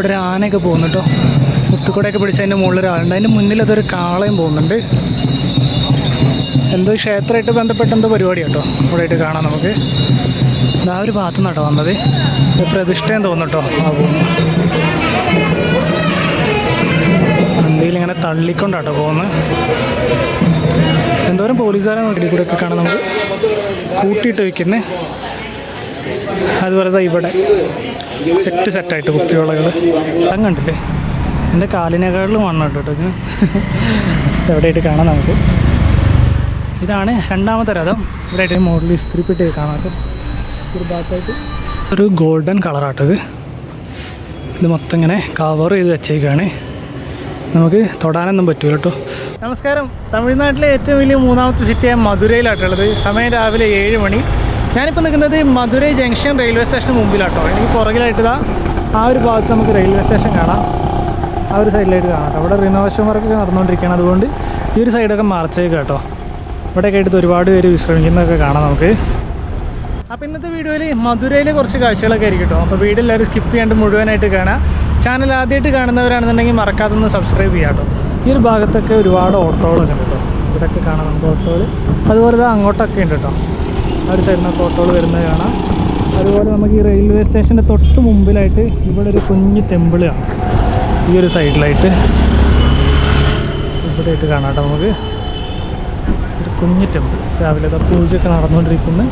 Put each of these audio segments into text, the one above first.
ഇവിടെ ഒരു ആനയൊക്കെ പോകുന്നു കേട്ടോ മുത്തുക്കൂടെയൊക്കെ പിടിച്ച് അതിന്റെ മുകളിൽ ഒരാളുണ്ട്. അതിന്റെ മുന്നിൽ അതൊരു കാളയും പോകുന്നുണ്ട്. എന്തോ ക്ഷേത്രമായിട്ട് ബന്ധപ്പെട്ട എന്തോ പരിപാടി കേട്ടോ ഇവിടെ ആയിട്ട് കാണാം നമുക്ക്. ഇതാ ഒരു ഭാഗത്തു നിന്നാട്ടോ വന്നത്. പ്രതിഷ്ഠയും തോന്നുന്നു കേട്ടോ ആ പോകുന്നു. വണ്ടിയിൽ ഇങ്ങനെ തള്ളിക്കൊണ്ടാട്ടോ പോകുന്നത്. എന്തോരം പോലീസുകാരെ നോക്കി കൂടെ ഒക്കെ കാണാം നമുക്ക്. കൂട്ടിയിട്ട് വയ്ക്കുന്നത് അതുപോലെ ഇവിടെ. സെറ്റ് സെറ്റായിട്ട് കുപ്പിവളകൾ. അതും കണ്ടില്ലേ എന്റെ കാലിനേക്കാളിലും മണ്ണുണ്ട് കേട്ടോ ഇത്. എവിടെയായിട്ട് കാണാം നമുക്ക്. ഇതാണ് രണ്ടാമത്തെ രഥം. ഇവിടെയായിട്ട് മോഡൽ ഇസ്ത്രിപ്പെട്ട് കാണാത്ത ഒരു ഭാഗത്തായിട്ട് ഒരു ഗോൾഡൻ കളറാട്ടത് ഇത്. ഇത് മൊത്തം ഇങ്ങനെ കവർ ചെയ്ത് വെച്ചേക്കാണ്. നമുക്ക് തൊടാനൊന്നും പറ്റൂല കേട്ടോ. നമസ്കാരം. തമിഴ്നാട്ടിലെ ഏറ്റവും വലിയ മൂന്നാമത്തെ സിറ്റിയായ മധുരയിലാട്ടുള്ളത് സമയം രാവിലെ ഏഴ് മണി. ഞാനിപ്പോൾ നിൽക്കുന്നത് മധുരൈ ജംഗ്ഷൻ റെയിൽവേ സ്റ്റേഷന് മുമ്പിലാട്ടോ. എനിക്ക് പുറകിലായിട്ട് ആ ഒരു ഭാഗത്ത് നമുക്ക് റെയിൽവേ സ്റ്റേഷൻ കാണാം. ആ ഒരു സൈഡിലായിട്ട് കാണാം അവിടെ റിനോവേഷൻ വർക്കൊക്കെ നടന്നുകൊണ്ടിരിക്കുകയാണ്. അതുകൊണ്ട് ഈ ഒരു സൈഡൊക്കെ മറച്ചേക്ക് കേട്ടോ. ഇവിടെയൊക്കെ ആയിട്ട് ഒരുപാട് പേര് വിശ്രമിക്കുന്നതൊക്കെ കാണാം നമുക്ക്. അപ്പോൾ ഇന്നത്തെ വീഡിയോയിൽ മധുരയിലെ കുറച്ച് കാഴ്ചകളൊക്കെ ആയിരിക്കും കേട്ടോ. അപ്പോൾ വീഡിയോ എല്ലാവരും സ്കിപ്പ് ചെയ്യാണ്ട് മുഴുവനായിട്ട് കാണാം ചാനൽ ആദ്യമായിട്ട് കാണുന്നവരാണെന്നുണ്ടെങ്കിൽ മറക്കാതെ ഒന്ന് സബ്സ്ക്രൈബ് ചെയ്യാം കേട്ടോ. ഈ ഒരു ഭാഗത്തൊക്കെ ഒരുപാട് ഓട്ടോകളൊക്കെ ഉണ്ട് കേട്ടോ. ഇവിടെയൊക്കെ കാണാം നമുക്ക് ഓട്ടോകൾ അതുപോലെ അങ്ങോട്ടൊക്കെ ഉണ്ട് കേട്ടോ. ഒരു സൈഡിൽ ഫോട്ടോകൾ വരുന്നത് കാണാം. അതുപോലെ നമുക്ക് ഈ റെയിൽവേ സ്റ്റേഷന്റെ തൊട്ട് മുമ്പിലായിട്ട് ഇവിടെ ഒരു കുഞ്ഞ് ടെമ്പിൾ കാണാം. ഈ ഒരു സൈഡിലായിട്ട് ഇവിടെ ആയിട്ട് കാണാം നമുക്ക്. ഒരു കുഞ്ഞ് ടെമ്പിൾ രാവിലെ പൂജയൊക്കെ നടന്നുകൊണ്ടിരിക്കുന്നു.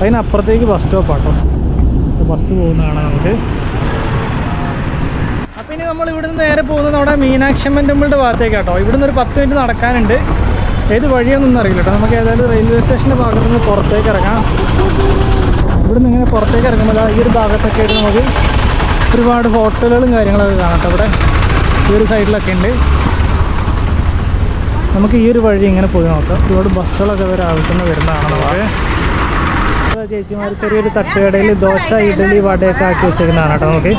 അതിനപ്പുറത്തേക്ക് ബസ് സ്റ്റോപ്പാട്ടോ ബസ് പോകുന്ന കാണാം നമുക്ക്. അപ്പം ഇനി നമ്മൾ ഇവിടുന്ന് നേരെ പോകുന്നത് നമ്മുടെ മീനാക്ഷമ്മൻ ടെമ്പിളിന്റെ ഭാഗത്തേക്കാട്ടോ ഇവിടുന്ന് ഒരു പത്ത് മിനിറ്റ് നടക്കാനുണ്ട്. ഏത് വഴിയാണെന്നൊന്നും അറിയില്ല കേട്ടോ. നമുക്ക് ഏതായാലും റെയിൽവേ സ്റ്റേഷന്റെ ഭാഗത്ത് നിന്ന് പുറത്തേക്ക് ഇറങ്ങാം. ഇവിടുന്ന് ഇങ്ങനെ പുറത്തേക്ക് ഇറങ്ങുമ്പോൾ ഈ ഒരു ഭാഗത്തൊക്കെ ആയിട്ട് നമുക്ക് ഒരുപാട് ഹോട്ടലുകളും കാര്യങ്ങളൊക്കെ കാണാം അവിടെ ഈ ഒരു സൈഡിലൊക്കെ ഉണ്ട്. നമുക്ക് ഈ ഒരു വഴി ഇങ്ങനെ പോയി നോക്കാം. ഒരുപാട് ബസ്സുകളൊക്കെ വരെ ആവശ്യം വരുന്നതാണ് നമുക്ക്. ചേച്ചിമാർ ചെറിയൊരു തട്ടുകടയിൽ ദോശ ഇഡലി വടയൊക്കെ ആക്കി വെച്ചേക്കുന്നതാണ് കേട്ടോ നമുക്ക്.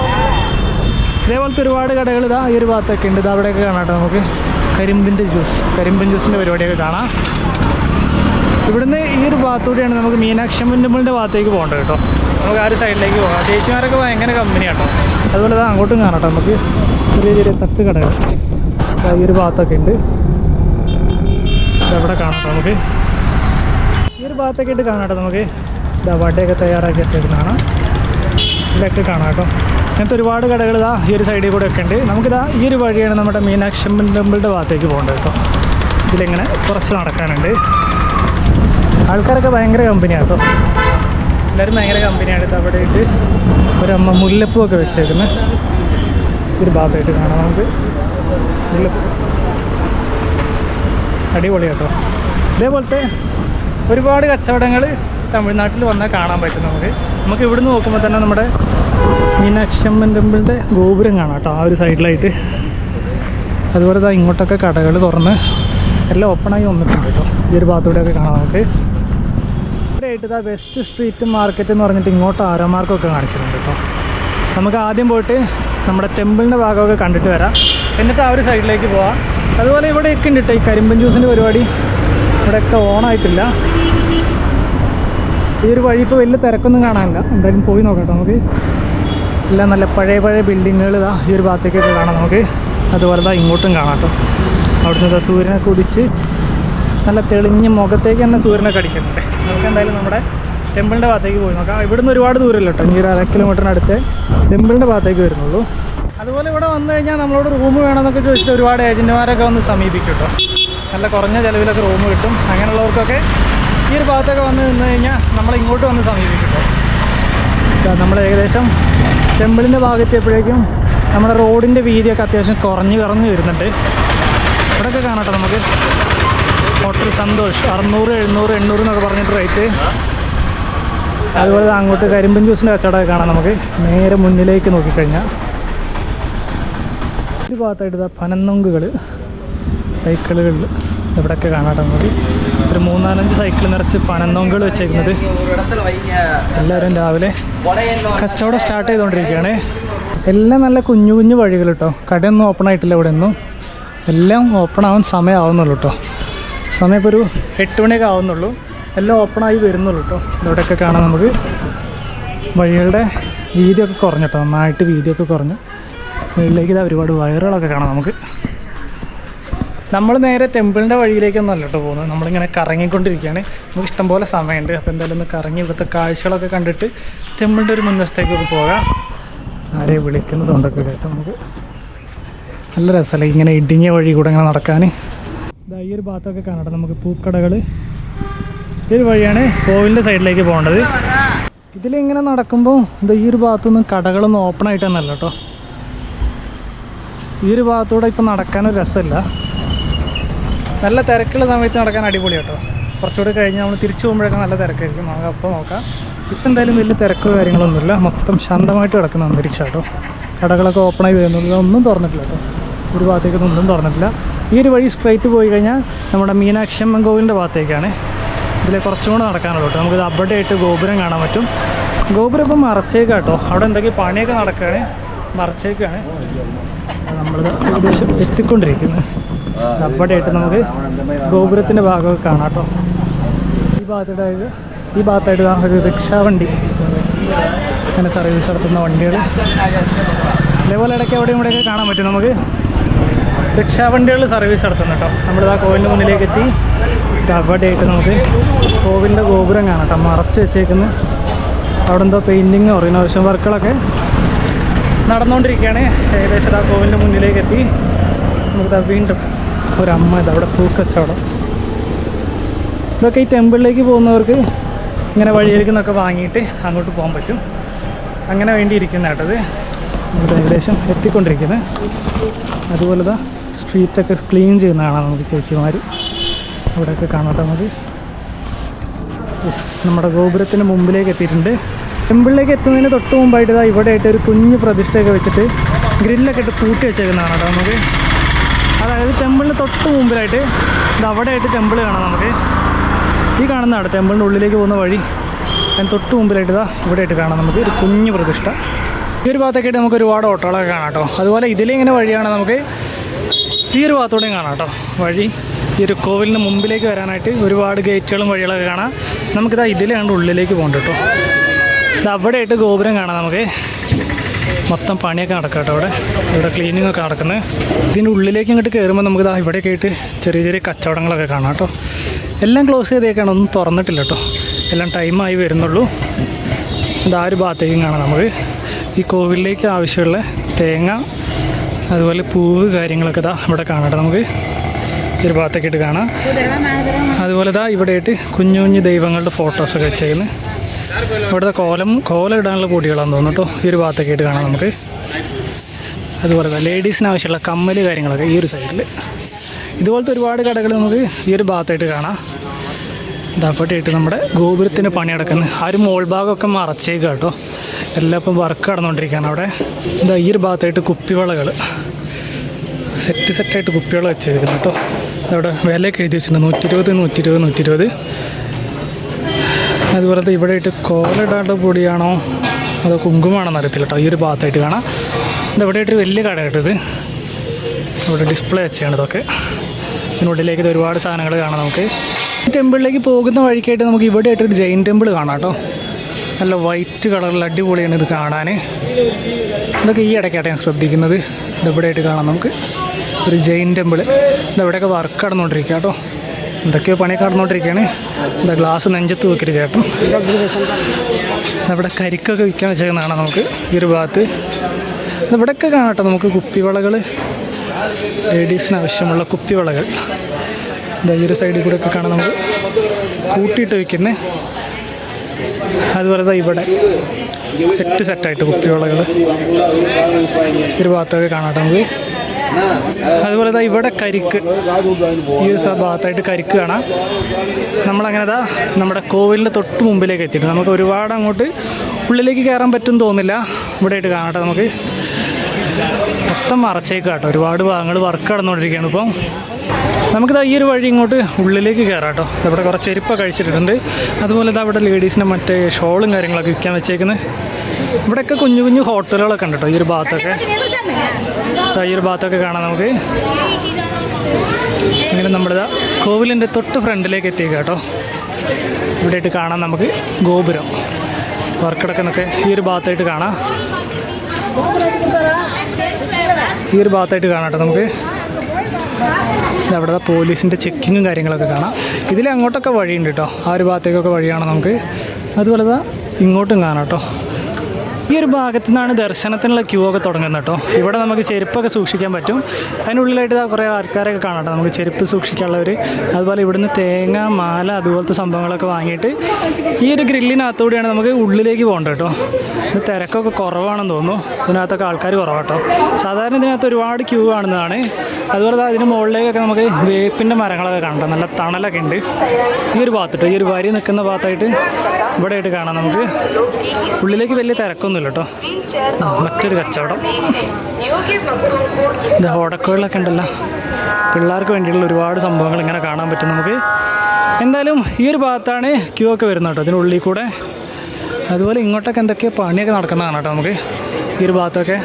ഇതേപോലത്തെ ഒരുപാട് കടകൾ ഇതാ ഈ ഒരു ഭാഗത്തൊക്കെ ഉണ്ട്. ഇതാ അവിടെയൊക്കെ കാണാം കേട്ടോ നമുക്ക്. കരിമ്പിന്റെ ജ്യൂസ് കരിമ്പിൻ ജ്യൂസിന്റെ പരിപാടിയൊക്കെ കാണാം. ഇവിടുന്ന് ഈ ഒരു ഭാഗത്തൂടെയാണ് നമുക്ക് മീനാക്ഷി ടെമ്പിളിന്റെ ഭാഗത്തേക്ക് പോകേണ്ടത് കേട്ടോ. നമുക്ക് ആ ഒരു സൈഡിലേക്ക് പോകാം. ചേച്ചിമാരൊക്കെ ഭയങ്കര കമ്പനി കേട്ടോ അതുപോലെ ഇതാ അങ്ങോട്ടും കാണാം നമുക്ക്. ചെറിയ ചെറിയ തട്ട് കടകൾ. ഈ ഒരു ഭാഗത്തൊക്കെ ഉണ്ട്. അവിടെ കാണാം നമുക്ക്. ഈ ഒരു ഭാഗത്തൊക്കെ ആയിട്ട് കാണാം നമുക്ക്. വടയൊക്കെ തയ്യാറാക്കി വെച്ചേക്കുന്നതാണ് ഇതൊക്കെ കാണാം കേട്ടോ. അങ്ങനത്തെ ഒരുപാട് കടകൾ ഇതാ ഈ ഒരു സൈഡിൽ കൂടെ ഒക്കെ ഉണ്ട്. നമുക്കിതാ ഈ ഒരു വഴിയാണ് നമ്മുടെ മീനാക്ഷി ടെമ്പിളിന്റെ ഭാഗത്തേക്ക് പോകേണ്ടത് കേട്ടോ. ഇതിലിങ്ങനെ കുറച്ച് നടക്കാനുണ്ട്. ആൾക്കാരൊക്കെ ഭയങ്കര കമ്പനിയാണ് കേട്ടോ. എല്ലാവരും ഭയങ്കര കമ്പനിയാണ് ഇത് അവിടെ ഇട്ട് ഒരമ്മ മുല്ലപ്പൂ ഒക്കെ വെച്ചേക്കുന്നത് ഒരു ഭാഗത്തായിട്ട് കാണാം നമുക്ക്. മുല്ലപ്പൂ. അടിപൊളി കേട്ടോ. ഇതേപോലത്തെ ഒരുപാട് കച്ചവടങ്ങൾ തമിഴ്നാട്ടിൽ വന്നാൽ കാണാൻ പറ്റും നമുക്ക്. നമുക്ക് ഇവിടുന്ന് നോക്കുമ്പോൾ തന്നെ നമ്മുടെ മീനാക്ഷമ്മൻ ടെമ്പിളിന്റെ ഗോപുരം കാണാം കേട്ടോ ആ ഒരു സൈഡിലായിട്ട്. അതുപോലെ തന്നെ ഇങ്ങോട്ടൊക്കെ കടകൾ തുറന്ന് എല്ലാം ഓപ്പണായി വന്നിട്ടുണ്ട് കേട്ടോ ഈ ഒരു ഭാഗത്തൂടെയൊക്കെ കാണാം നമുക്ക്. ഇവിടെ ആയിട്ട് ഇതാ വെസ്റ്റ് സ്ട്രീറ്റ് മാർക്കറ്റ് എന്ന് പറഞ്ഞിട്ട് ഇങ്ങോട്ട് ആരോ മാർക്കൊക്കെ കാണിച്ചിട്ടുണ്ട് കേട്ടോ. നമുക്ക് ആദ്യം പോയിട്ട് നമ്മുടെ ടെമ്പിളിന്റെ ഭാഗമൊക്കെ കണ്ടിട്ട് വരാം. എന്നിട്ട് ആ ഒരു സൈഡിലേക്ക് പോവാം. അതുപോലെ ഇവിടെയൊക്കെ ഉണ്ട് കേട്ടോ ഈ കരിമ്പൻ ജ്യൂസിന്റെ പരിപാടി. ഇവിടെയൊക്കെ ഓണായിട്ടില്ല. ഈ ഒരു വഴി ഇപ്പോൾ വലിയ തിരക്കൊന്നും കാണാനില്ല. എന്തായാലും പോയി നോക്കാം നമുക്ക്. എല്ലാം നല്ല പഴയ പഴയ ബിൽഡിങ്ങുകൾ ഇതാ ഈ ഒരു ഭാഗത്തേക്കൊക്കെ കാണാം നമുക്ക്. അതുപോലെ തന്നെ ഇങ്ങോട്ടും കാണാം കേട്ടോ. അവിടുന്ന് സൂര്യനെ കുതിച്ച് നല്ല തെളിഞ്ഞ മുഖത്തേക്ക് തന്നെ സൂര്യനെ കടിക്കുന്നുണ്ട്. നമുക്ക് എന്തായാലും നമ്മുടെ ടെമ്പിളിന്റെ ഭാഗത്തേക്ക് പോയി നോക്കാം. ഇവിടുന്ന് ഒരുപാട് ദൂരമല്ലോ കേട്ടോ? ഇനി ഒരു അര കിലോമീറ്ററിനടുത്ത് ടെമ്പിളിന്റെ ഭാഗത്തേക്ക് വരുന്നുള്ളൂ. അതുപോലെ ഇവിടെ വന്നു കഴിഞ്ഞാൽ നമ്മളോട് റൂം വേണമെന്നൊക്കെ ചോദിച്ചിട്ട് ഒരുപാട് ഏജന്റുമാരൊക്കെ വന്ന് സമീപിക്കും കേട്ടോ. നല്ല കുറഞ്ഞ ചിലവിലൊക്കെ റൂം കിട്ടും. അങ്ങനെയുള്ളവർക്കൊക്കെ ഈ ഒരു ഭാഗത്തൊക്കെ വന്ന് നിന്ന് കഴിഞ്ഞാൽ നമ്മൾ ഇങ്ങോട്ട് വന്ന് സമീപിക്കും കേട്ടോ ഇതാ നമ്മൾ ഏകദേശം ടെമ്പിളിന്റെ ഭാഗത്തെപ്പോഴേക്കും നമ്മുടെ റോഡിന്റെ വീതിയൊക്കെ അത്യാവശ്യം കുറഞ്ഞ് കുറഞ്ഞ് വരുന്നുണ്ട്. ഇവിടെയൊക്കെ കാണട്ടെ നമുക്ക്. ഹോട്ടൽ സന്തോഷ്. അറുന്നൂറ് എഴുന്നൂറ് എണ്ണൂറ് എന്നൊക്കെ പറഞ്ഞിട്ട് റേറ്റ്. അതുപോലെ അങ്ങോട്ട് കരിമ്പൻ ജ്യൂസിന്റെ കച്ചവടമൊക്കെ കാണാം നമുക്ക്. നേരെ മുന്നിലേക്ക് നോക്കിക്കഴിഞ്ഞാൽ ഒരു ഭാഗത്തായിട്ട് പനന്നൊങ്കുകൾ സൈക്കിളുകളിൽ ഇവിടെയൊക്കെ കാണാട്ടെ നമുക്ക്. ഒരു മൂന്നാലഞ്ച് സൈക്കിൾ നിറച്ച് പനന്തോങ്കൾ വെച്ചേക്കുന്നത്. എല്ലാവരും രാവിലെ കച്ചവടം സ്റ്റാർട്ട് ചെയ്തുകൊണ്ടിരിക്കുകയാണ് എല്ലാം നല്ല കുഞ്ഞു കുഞ്ഞു വഴികൾ കേട്ടോ കടയൊന്നും ഓപ്പൺ ആയിട്ടില്ല ഇവിടെ ഒന്നും എല്ലാം ഓപ്പൺ ആവാൻ സമയമാവുന്നുള്ളൂ കേട്ടോ സമയം ഇപ്പോൾ ഒരു എട്ട് മണിയൊക്കെ ആവുന്നുള്ളൂ. എല്ലാം ഓപ്പൺ ആയി വരുന്നുള്ളൂ കേട്ടോ ഇവിടെയൊക്കെ കാണാം നമുക്ക്. വഴികളുടെ വീതിയൊക്കെ കുറഞ്ഞു കേട്ടോ നന്നായിട്ട് വീതിയൊക്കെ കുറഞ്ഞു. വീട്ടിലേക്ക് ഇതാ ഒരുപാട് വയറുകളൊക്കെ കാണാം നമുക്ക്. നമ്മൾ നേരെ ടെമ്പിളിന്റെ വഴിയിലേക്കൊന്നും അല്ല കേട്ടോ പോകുന്നത്. നമ്മളിങ്ങനെ കറങ്ങിക്കൊണ്ടിരിക്കുകയാണ്. നമുക്ക് ഇഷ്ടംപോലെ സമയമുണ്ട്. അപ്പോൾ എന്തായാലും ഒന്ന് കറങ്ങി ഇവിടുത്തെ കാഴ്ചകളൊക്കെ കണ്ടിട്ട് ടെമ്പിളിന്റെ ഒരു മുൻവശത്തേക്കൊക്കെ പോകാം. ആരെ വിളിക്കുന്ന സൗണ്ടൊക്കെ കേട്ടോ നമുക്ക്. നല്ല രസമല്ലേ ഇങ്ങനെ ഇടുങ്ങിയ വഴി കൂടെ ഇങ്ങനെ നടക്കാൻ. ഈ ഒരു ഭാഗത്തൊക്കെ കാണട്ടെ നമുക്ക് പൂക്കടകൾ ഈ വഴിയാണ് കോവിലിന്റെ സൈഡിലേക്ക് പോകേണ്ടത്. ഇതിലിങ്ങനെ നടക്കുമ്പോൾ ഇത് ഈ ഒരു ഭാഗത്തൊന്നും കടകളൊന്നും ഓപ്പൺ ആയിട്ടൊന്നല്ല കേട്ടോ. ഈ ഒരു ഭാഗത്തൂടെ ഇപ്പം നടക്കാനൊരു രസമില്ല. നല്ല തിരക്കുള്ള സമയത്ത് നടക്കാൻ അടിപൊളി കേട്ടോ. കുറച്ചുകൂടി കഴിഞ്ഞ് നമ്മൾ തിരിച്ചു പോകുമ്പോഴൊക്കെ നല്ല തിരക്കായിരിക്കും. നമുക്ക് അപ്പോൾ നോക്കാം. ഇപ്പം എന്തായാലും വലിയ തിരക്കോ കാര്യങ്ങളൊന്നുമില്ല. മൊത്തം ശാന്തമായിട്ട് കിടക്കുന്ന അന്തരീക്ഷം കേട്ടോ. കടകളൊക്കെ ഓപ്പണായി വരുന്നുള്ളൂ ഒന്നും തുറന്നിട്ടില്ല കേട്ടോ. ഒരു ഭാഗത്തേക്കൊന്നും ഒന്നും തുറന്നിട്ടില്ല. ഈ ഒരു വഴി സ്ട്രൈറ്റ് പോയി കഴിഞ്ഞാൽ നമ്മുടെ മീനാക്ഷി അമ്മൻ കോവിലിന്റെ ഭാഗത്തേക്കാണ്. ഇതിൽ കുറച്ചും കൂടെ നടക്കാനുള്ളൂ കേട്ടോ. നമുക്കിത് അവിടെ ആയിട്ട് ഗോപുരം കാണാൻ പറ്റും. ഗോപുരം ഇപ്പം മറച്ചേക്കാം കേട്ടോ. അവിടെ എന്തൊക്കെ പണിയൊക്കെ നടക്കുകയാണ്. മറച്ചേക്കാണ്. നമ്മളിത് ഏകദേശം എത്തിക്കൊണ്ടിരിക്കുന്നത്. അവിടെ നമുക്ക് ഗോപുരത്തിന്റെ ഭാഗമൊക്കെ കാണാം കേട്ടോ. ഈ ഭാഗത്തായിട്ട് ഈ ഭാഗത്തായിട്ട് ഒരു റിക്ഷാ വണ്ടി അങ്ങനെ സർവീസ് നടത്തുന്ന വണ്ടികൾ. അതേപോലെ ഇടയ്ക്ക് അവിടെയും ഇവിടെയൊക്കെ കാണാൻ പറ്റും നമുക്ക്. റിക്ഷാ വണ്ടികൾ സർവീസ് നടത്തുന്നു കേട്ടോ. നമ്മളിതാ കോവിലിന്റെ മുന്നിലേക്ക് എത്തി. അവിടെയായിട്ട് നമുക്ക് കോവിലിന്റെ ഗോപുരം കാണാം കേട്ടോ. മറച്ച് വെച്ചേക്കുന്ന അവിടെ എന്തോ പെയിന്റിങ്ങോ റിനോവേഷൻ വർക്കുകളൊക്കെ നടന്നുകൊണ്ടിരിക്കുകയാണ്. ഏകദേശം ആ കോവിലിന്റെ മുന്നിലേക്ക് എത്തി. നമുക്കിതാ വീണ്ടും ഒരമ്മ ഇത് അവിടെ പൂക്കച്ചവടം. ഇതൊക്കെ ഈ ടെമ്പിളിലേക്ക് പോകുന്നവർക്ക് ഇങ്ങനെ വഴിയിലേക്ക് നിന്നൊക്കെ വാങ്ങിയിട്ട് അങ്ങോട്ട് പോകാൻ പറ്റും. അങ്ങനെ വേണ്ടി ഇരിക്കുന്ന കേട്ടത് നമുക്ക് ഏകദേശം എത്തിക്കൊണ്ടിരിക്കുന്നത് അതുപോലെ തന്നെ സ്ട്രീറ്റൊക്കെ ക്ലീൻ ചെയ്യുന്ന കാണാം നമുക്ക് ചേച്ചിമാർ അവിടെയൊക്കെ കാണാം നമുക്ക്. നമ്മുടെ ഗോപുരത്തിന് മുമ്പിലേക്ക് എത്തിയിട്ടുണ്ട്. ടെമ്പിളിലേക്ക് എത്തുന്നതിന് തൊട്ട് മുമ്പായിട്ട് ഇതാ ഇവിടെ ആയിട്ട് ഒരു കുഞ്ഞു പ്രതിഷ്ഠയൊക്കെ വെച്ചിട്ട് ഗ്രില്ലൊക്കെ ഇട്ട് പൂട്ടി വെച്ചേക്കുന്നതാണ് കേട്ടോ നമുക്ക്. അതായത് ടെമ്പിളിന് തൊട്ട് മുമ്പിലായിട്ട് ഇത് അവിടെ ആയിട്ട് ടെമ്പിൾ കാണാം നമുക്ക്. ഈ കാണുന്നതാണ് ടെമ്പിളിന്റെ ഉള്ളിലേക്ക് പോകുന്ന വഴി അതിന് തൊട്ട് മുമ്പിലായിട്ട് ഇതാ ഇവിടെ ആയിട്ട് കാണാം നമുക്ക്. ഒരു കുഞ്ഞു പ്രതിഷ്ഠ. ഈ ഒരു ഭാഗത്തൊക്കെ ആയിട്ട് നമുക്ക് ഒരുപാട് ഓട്ടോകളൊക്കെ കാണാം കേട്ടോ. അതുപോലെ ഇതിലിങ്ങനെ വഴിയാണ് നമുക്ക് ഈ ഒരു ഭാഗത്തൂടെയും കാണാം കേട്ടോ. വഴി ഈ ഒരു കോവിലിന് മുമ്പിലേക്ക് വരാനായിട്ട് ഒരുപാട് ഗേറ്റുകളും വഴികളൊക്കെ കാണാം. നമുക്കിതാ ഇതിലാണ് ഉള്ളിലേക്ക് പോകണ്ട കേട്ടോ. ഇത് അവിടെ ആയിട്ട് ഗോപുരം കാണാം നമുക്ക്. മൊത്തം പണിയൊക്കെ നടക്കാം കേട്ടോ അവിടെ. ഇവിടെ ക്ലീനിങ് ഒക്കെ നടക്കുന്നത് ഇതിന്റെ ഉള്ളിലേക്ക് ഇങ്ങോട്ട് കയറുമ്പോൾ നമുക്ക് ഇതാ ഇവിടെയൊക്കെ ആയിട്ട് ചെറിയ ചെറിയ കച്ചവടങ്ങളൊക്കെ കാണാം കേട്ടോ. എല്ലാം ക്ലോസ് ചെയ്തേക്കാണ് ഒന്നും തുറന്നിട്ടില്ല കേട്ടോ. എല്ലാം ടൈമായി വരുന്നുള്ളൂ. ഇതാ ഒരു ഭാഗത്തേക്കും കാണാം നമുക്ക്. ഈ കോവിലിലേക്ക് ആവശ്യമുള്ള തേങ്ങ അതുപോലെ പൂവ് കാര്യങ്ങളൊക്കെ ഇതാ ഇവിടെ കാണാം നമുക്ക്. ഒരു ഭാഗത്തേക്കിട്ട് കാണാം. അതുപോലെ ഇതാ ഇവിടെ ആയിട്ട് കുഞ്ഞു കുഞ്ഞു ദൈവങ്ങളുടെ ഫോട്ടോസൊക്കെ വെച്ചേക്കുന്നത് ഇവിടുത്തെ കോലം കോലം ഇടാനുള്ള കൂടികളാണെന്ന് തോന്നുന്നു കേട്ടോ. ഈ ഒരു ഭാഗത്തൊക്കെ ആയിട്ട് കാണാം നമുക്ക്. അതുപോലെ തന്നെ ലേഡീസിന് ആവശ്യമുള്ള കമ്മൽ കാര്യങ്ങളൊക്കെ ഈ ഒരു സൈഡിൽ ഇതുപോലത്തെ ഒരുപാട് കടകൾ നമുക്ക് ഈ ഒരു ഭാഗത്തായിട്ട് കാണാം. ഇതപ്പോട്ടായിട്ട് നമ്മുടെ ഗോപുരത്തിന് പണി നടക്കുന്നത് ആ ഒരു മോൾ ഭാഗമൊക്കെ മറച്ചേക്കുക കേട്ടോ. എല്ലാം ഇപ്പം വർക്ക് നടന്നുകൊണ്ടിരിക്കുകയാണ് അവിടെ. ഇതാ ഈ ഒരു ഭാഗത്തായിട്ട് കുപ്പിവളകൾ. സെറ്റ് സെറ്റായിട്ട് കുപ്പിവള വെച്ചേക്കുന്നു കേട്ടോ. അവിടെ വിലയൊക്കെ എഴുതി വെച്ചിട്ടുണ്ട്. നൂറ്റി ഇരുപത് നൂറ്റി ഇരുപത് നൂറ്റി ഇരുപത് അതുപോലത്തെ ഇവിടെ ആയിട്ട് കോലിടാണ്ട പൊടിയാണോ? അതോ കുങ്കുമാണെന്ന് അറിയത്തില്ല കേട്ടോ. ഈ ഒരു ഭാഗത്തായിട്ട് കാണാം. ഇത് ഇവിടെ ആയിട്ട് വലിയ കട കേട്ടത് ഇവിടെ ഡിസ്പ്ലേ വെച്ചാണ് ഇതൊക്കെ. ഇതിനുള്ളിലേക്ക് ഇത് ഒരുപാട് സാധനങ്ങൾ കാണാം നമുക്ക്. ടെമ്പിളിലേക്ക് പോകുന്ന വഴിക്കായിട്ട് നമുക്ക് ഇവിടെ ആയിട്ടൊരു ജെയിൻ ടെമ്പിൾ കാണാം കേട്ടോ. നല്ല വൈറ്റ് കളറിൽ അടിപൊളിയാണ് ഇത് കാണാൻ. ഇതൊക്കെ ഈ ഇടയ്ക്കായിട്ട് ഞാൻ ശ്രദ്ധിക്കുന്നത്. ഇതെവിടെയായിട്ട് കാണാം നമുക്ക്. ഒരു ജെയിൻ ടെമ്പിൾ. ഇതെവിടെയൊക്കെ വർക്ക് നടന്നുകൊണ്ടിരിക്കുക കേട്ടോ. എന്തൊക്കെയോ പണി കടന്നുകൊണ്ടിരിക്കുകയാണ്. എന്താ ഗ്ലാസ് നെഞ്ചത്ത് നോക്കിയിട്ട് ചേട്ടൻ. അവിടെ കരിക്കൊക്കെ വിൽക്കാൻ വെച്ചേക്കുന്നതാണ് നമുക്ക് ഈ ഒരു ഭാഗത്ത്. ഇവിടെയൊക്കെ കാണട്ടെ നമുക്ക് കുപ്പിവളകൾ ലേഡീസിന് ആവശ്യമുള്ള കുപ്പിവളകൾ. ഇതാ ഈ ഒരു സൈഡിൽ കൂടെ ഒക്കെ കാണാം നമുക്ക് കൂട്ടിയിട്ട് വയ്ക്കുന്നത് അതുപോലെ ഇവിടെ സെറ്റ് സെറ്റായിട്ട് കുപ്പിവളകൾ ഒരു ഭാഗത്തൊക്കെ കാണാട്ടെ നമുക്ക്. അതുപോലെ ഇവിടെ കരിക്ക്. ഈ ഭാഗത്തായിട്ട് കരിക്ക് കാണാം. നമ്മളങ്ങനെ നമ്മുടെ കോവിലിന്റെ തൊട്ട് മുമ്പിലേക്ക് എത്തിയിട്ട് നമുക്ക് ഒരുപാട് അങ്ങോട്ട് ഉള്ളിലേക്ക് കയറാൻ പറ്റും തോന്നില്ല ഇവിടെ ആയിട്ട് കാണട്ടെ നമുക്ക്. മൊത്തം മറച്ചേക്ക് കേട്ടോ. ഒരുപാട് ഭാഗങ്ങൾ വർക്ക് നടന്നുകൊണ്ടിരിക്കുകയാണ് ഇപ്പം. നമുക്കിതാ ഈ ഒരു വഴി ഇങ്ങോട്ട് ഉള്ളിലേക്ക് കയറാം കേട്ടോ. ഇവിടെ കുറച്ച് എരിപ്പ കഴിച്ചിട്ടുണ്ട് അതുപോലെ ഇതാ ഇവിടെ ലേഡീസിന്റെ മറ്റേ ഷോളും കാര്യങ്ങളൊക്കെ വിൽക്കാൻ വെച്ചേക്കുന്നത് ഇവിടെയൊക്കെ കുഞ്ഞു കുഞ്ഞു ഹോട്ടലുകളൊക്കെ ഉണ്ട് കേട്ടോ ഈ ഒരു ഭാഗത്തൊക്കെ. ഈ ഒരു ഭാഗത്തൊക്കെ കാണാം നമുക്ക്. ഇങ്ങനെ നമ്മുടെ കോവിലിന്റെ തൊട്ട് ഫ്രണ്ടിലേക്ക് എത്തി കേട്ടോ. ഇവിടെയായിട്ട് കാണാം നമുക്ക് ഗോപുരം. വർക്കിടക്കുന്നൊക്കെ ഈ ഒരു ഭാഗത്തായിട്ട് കാണാം. ഈ ഒരു ഭാഗത്തായിട്ട് കാണാം കേട്ടോ നമുക്ക്. അവിടെ പോലീസിന്റെ ചെക്കിങ്ങും കാര്യങ്ങളൊക്കെ കാണാം. ഇതിൽ അങ്ങോട്ടൊക്കെ വഴിയുണ്ട് കേട്ടോ. ആ ഒരു ഭാഗത്തേക്കൊക്കെ വഴിയാണ് നമുക്ക്. അതുപോലെ ഇങ്ങോട്ടും കാണാം കേട്ടോ. ഈ ഒരു ഭാഗത്തു നിന്നാണ് ദർശനത്തിനുള്ള ക്യൂ ഒക്കെ തുടങ്ങുന്നത് കേട്ടോ. ഇവിടെ നമുക്ക് ചെരുപ്പൊക്കെ സൂക്ഷിക്കാൻ പറ്റും. അതിനുള്ളിലായിട്ട് കുറേ ആൾക്കാരൊക്കെ കാണാം നമുക്ക് ചെരുപ്പ് സൂക്ഷിക്കാനുള്ളവർ അതുപോലെ ഇവിടുന്ന് തേങ്ങ മാല അതുപോലത്തെ സംഭവങ്ങളൊക്കെ വാങ്ങിയിട്ട് ഈ ഒരു ഗ്രില്ലിനകത്തുകൂടിയാണ് നമുക്ക് ഉള്ളിലേക്ക് പോകേണ്ടത് കേട്ടോ. ഇത് തിരക്കൊക്കെ കുറവാണെന്ന് തോന്നുന്നു. ഇതിനകത്തൊക്കെ ആൾക്കാർ കുറവാട്ടോ സാധാരണ ഇതിനകത്ത് ഒരുപാട് ക്യൂ കാണുന്നതാണ്. അതുപോലെ അതിന് മുകളിലേക്കൊക്കെ നമുക്ക് വേപ്പിന്റെ മരങ്ങളൊക്കെ കാണാം. നല്ല തണലൊക്കെ ഉണ്ട്. ഈ ഒരു ഭാഗത്തിട്ടോ ഈ ഒരു വരി നിൽക്കുന്ന ഭാഗത്തായിട്ട് ഇവിടെ ആയിട്ട് കാണാം നമുക്ക്. ഉള്ളിലേക്ക് വലിയ തിരക്കൊന്നുമില്ല കേട്ടോ. മറ്റൊരു കച്ചവടം. ഇത് ഓടക്കുകളിലൊക്കെ ഉണ്ടല്ലോ. പിള്ളേർക്ക് വേണ്ടിയിട്ടുള്ള ഒരുപാട് സംഭവങ്ങൾ ഇങ്ങനെ കാണാൻ പറ്റും നമുക്ക്. എന്തായാലും ഈ ഒരു ഭാഗത്താണ് ക്യൂ ഒക്കെ വരുന്നത് കേട്ടോ. അതിനുള്ളിൽ കൂടെ. അതുപോലെ ഇങ്ങോട്ടൊക്കെ എന്തൊക്കെയോ പണിയൊക്കെ നടക്കുന്നതാണ് കേട്ടോ നമുക്ക് ഈ ഒരു ഭാഗത്തൊക്കെ.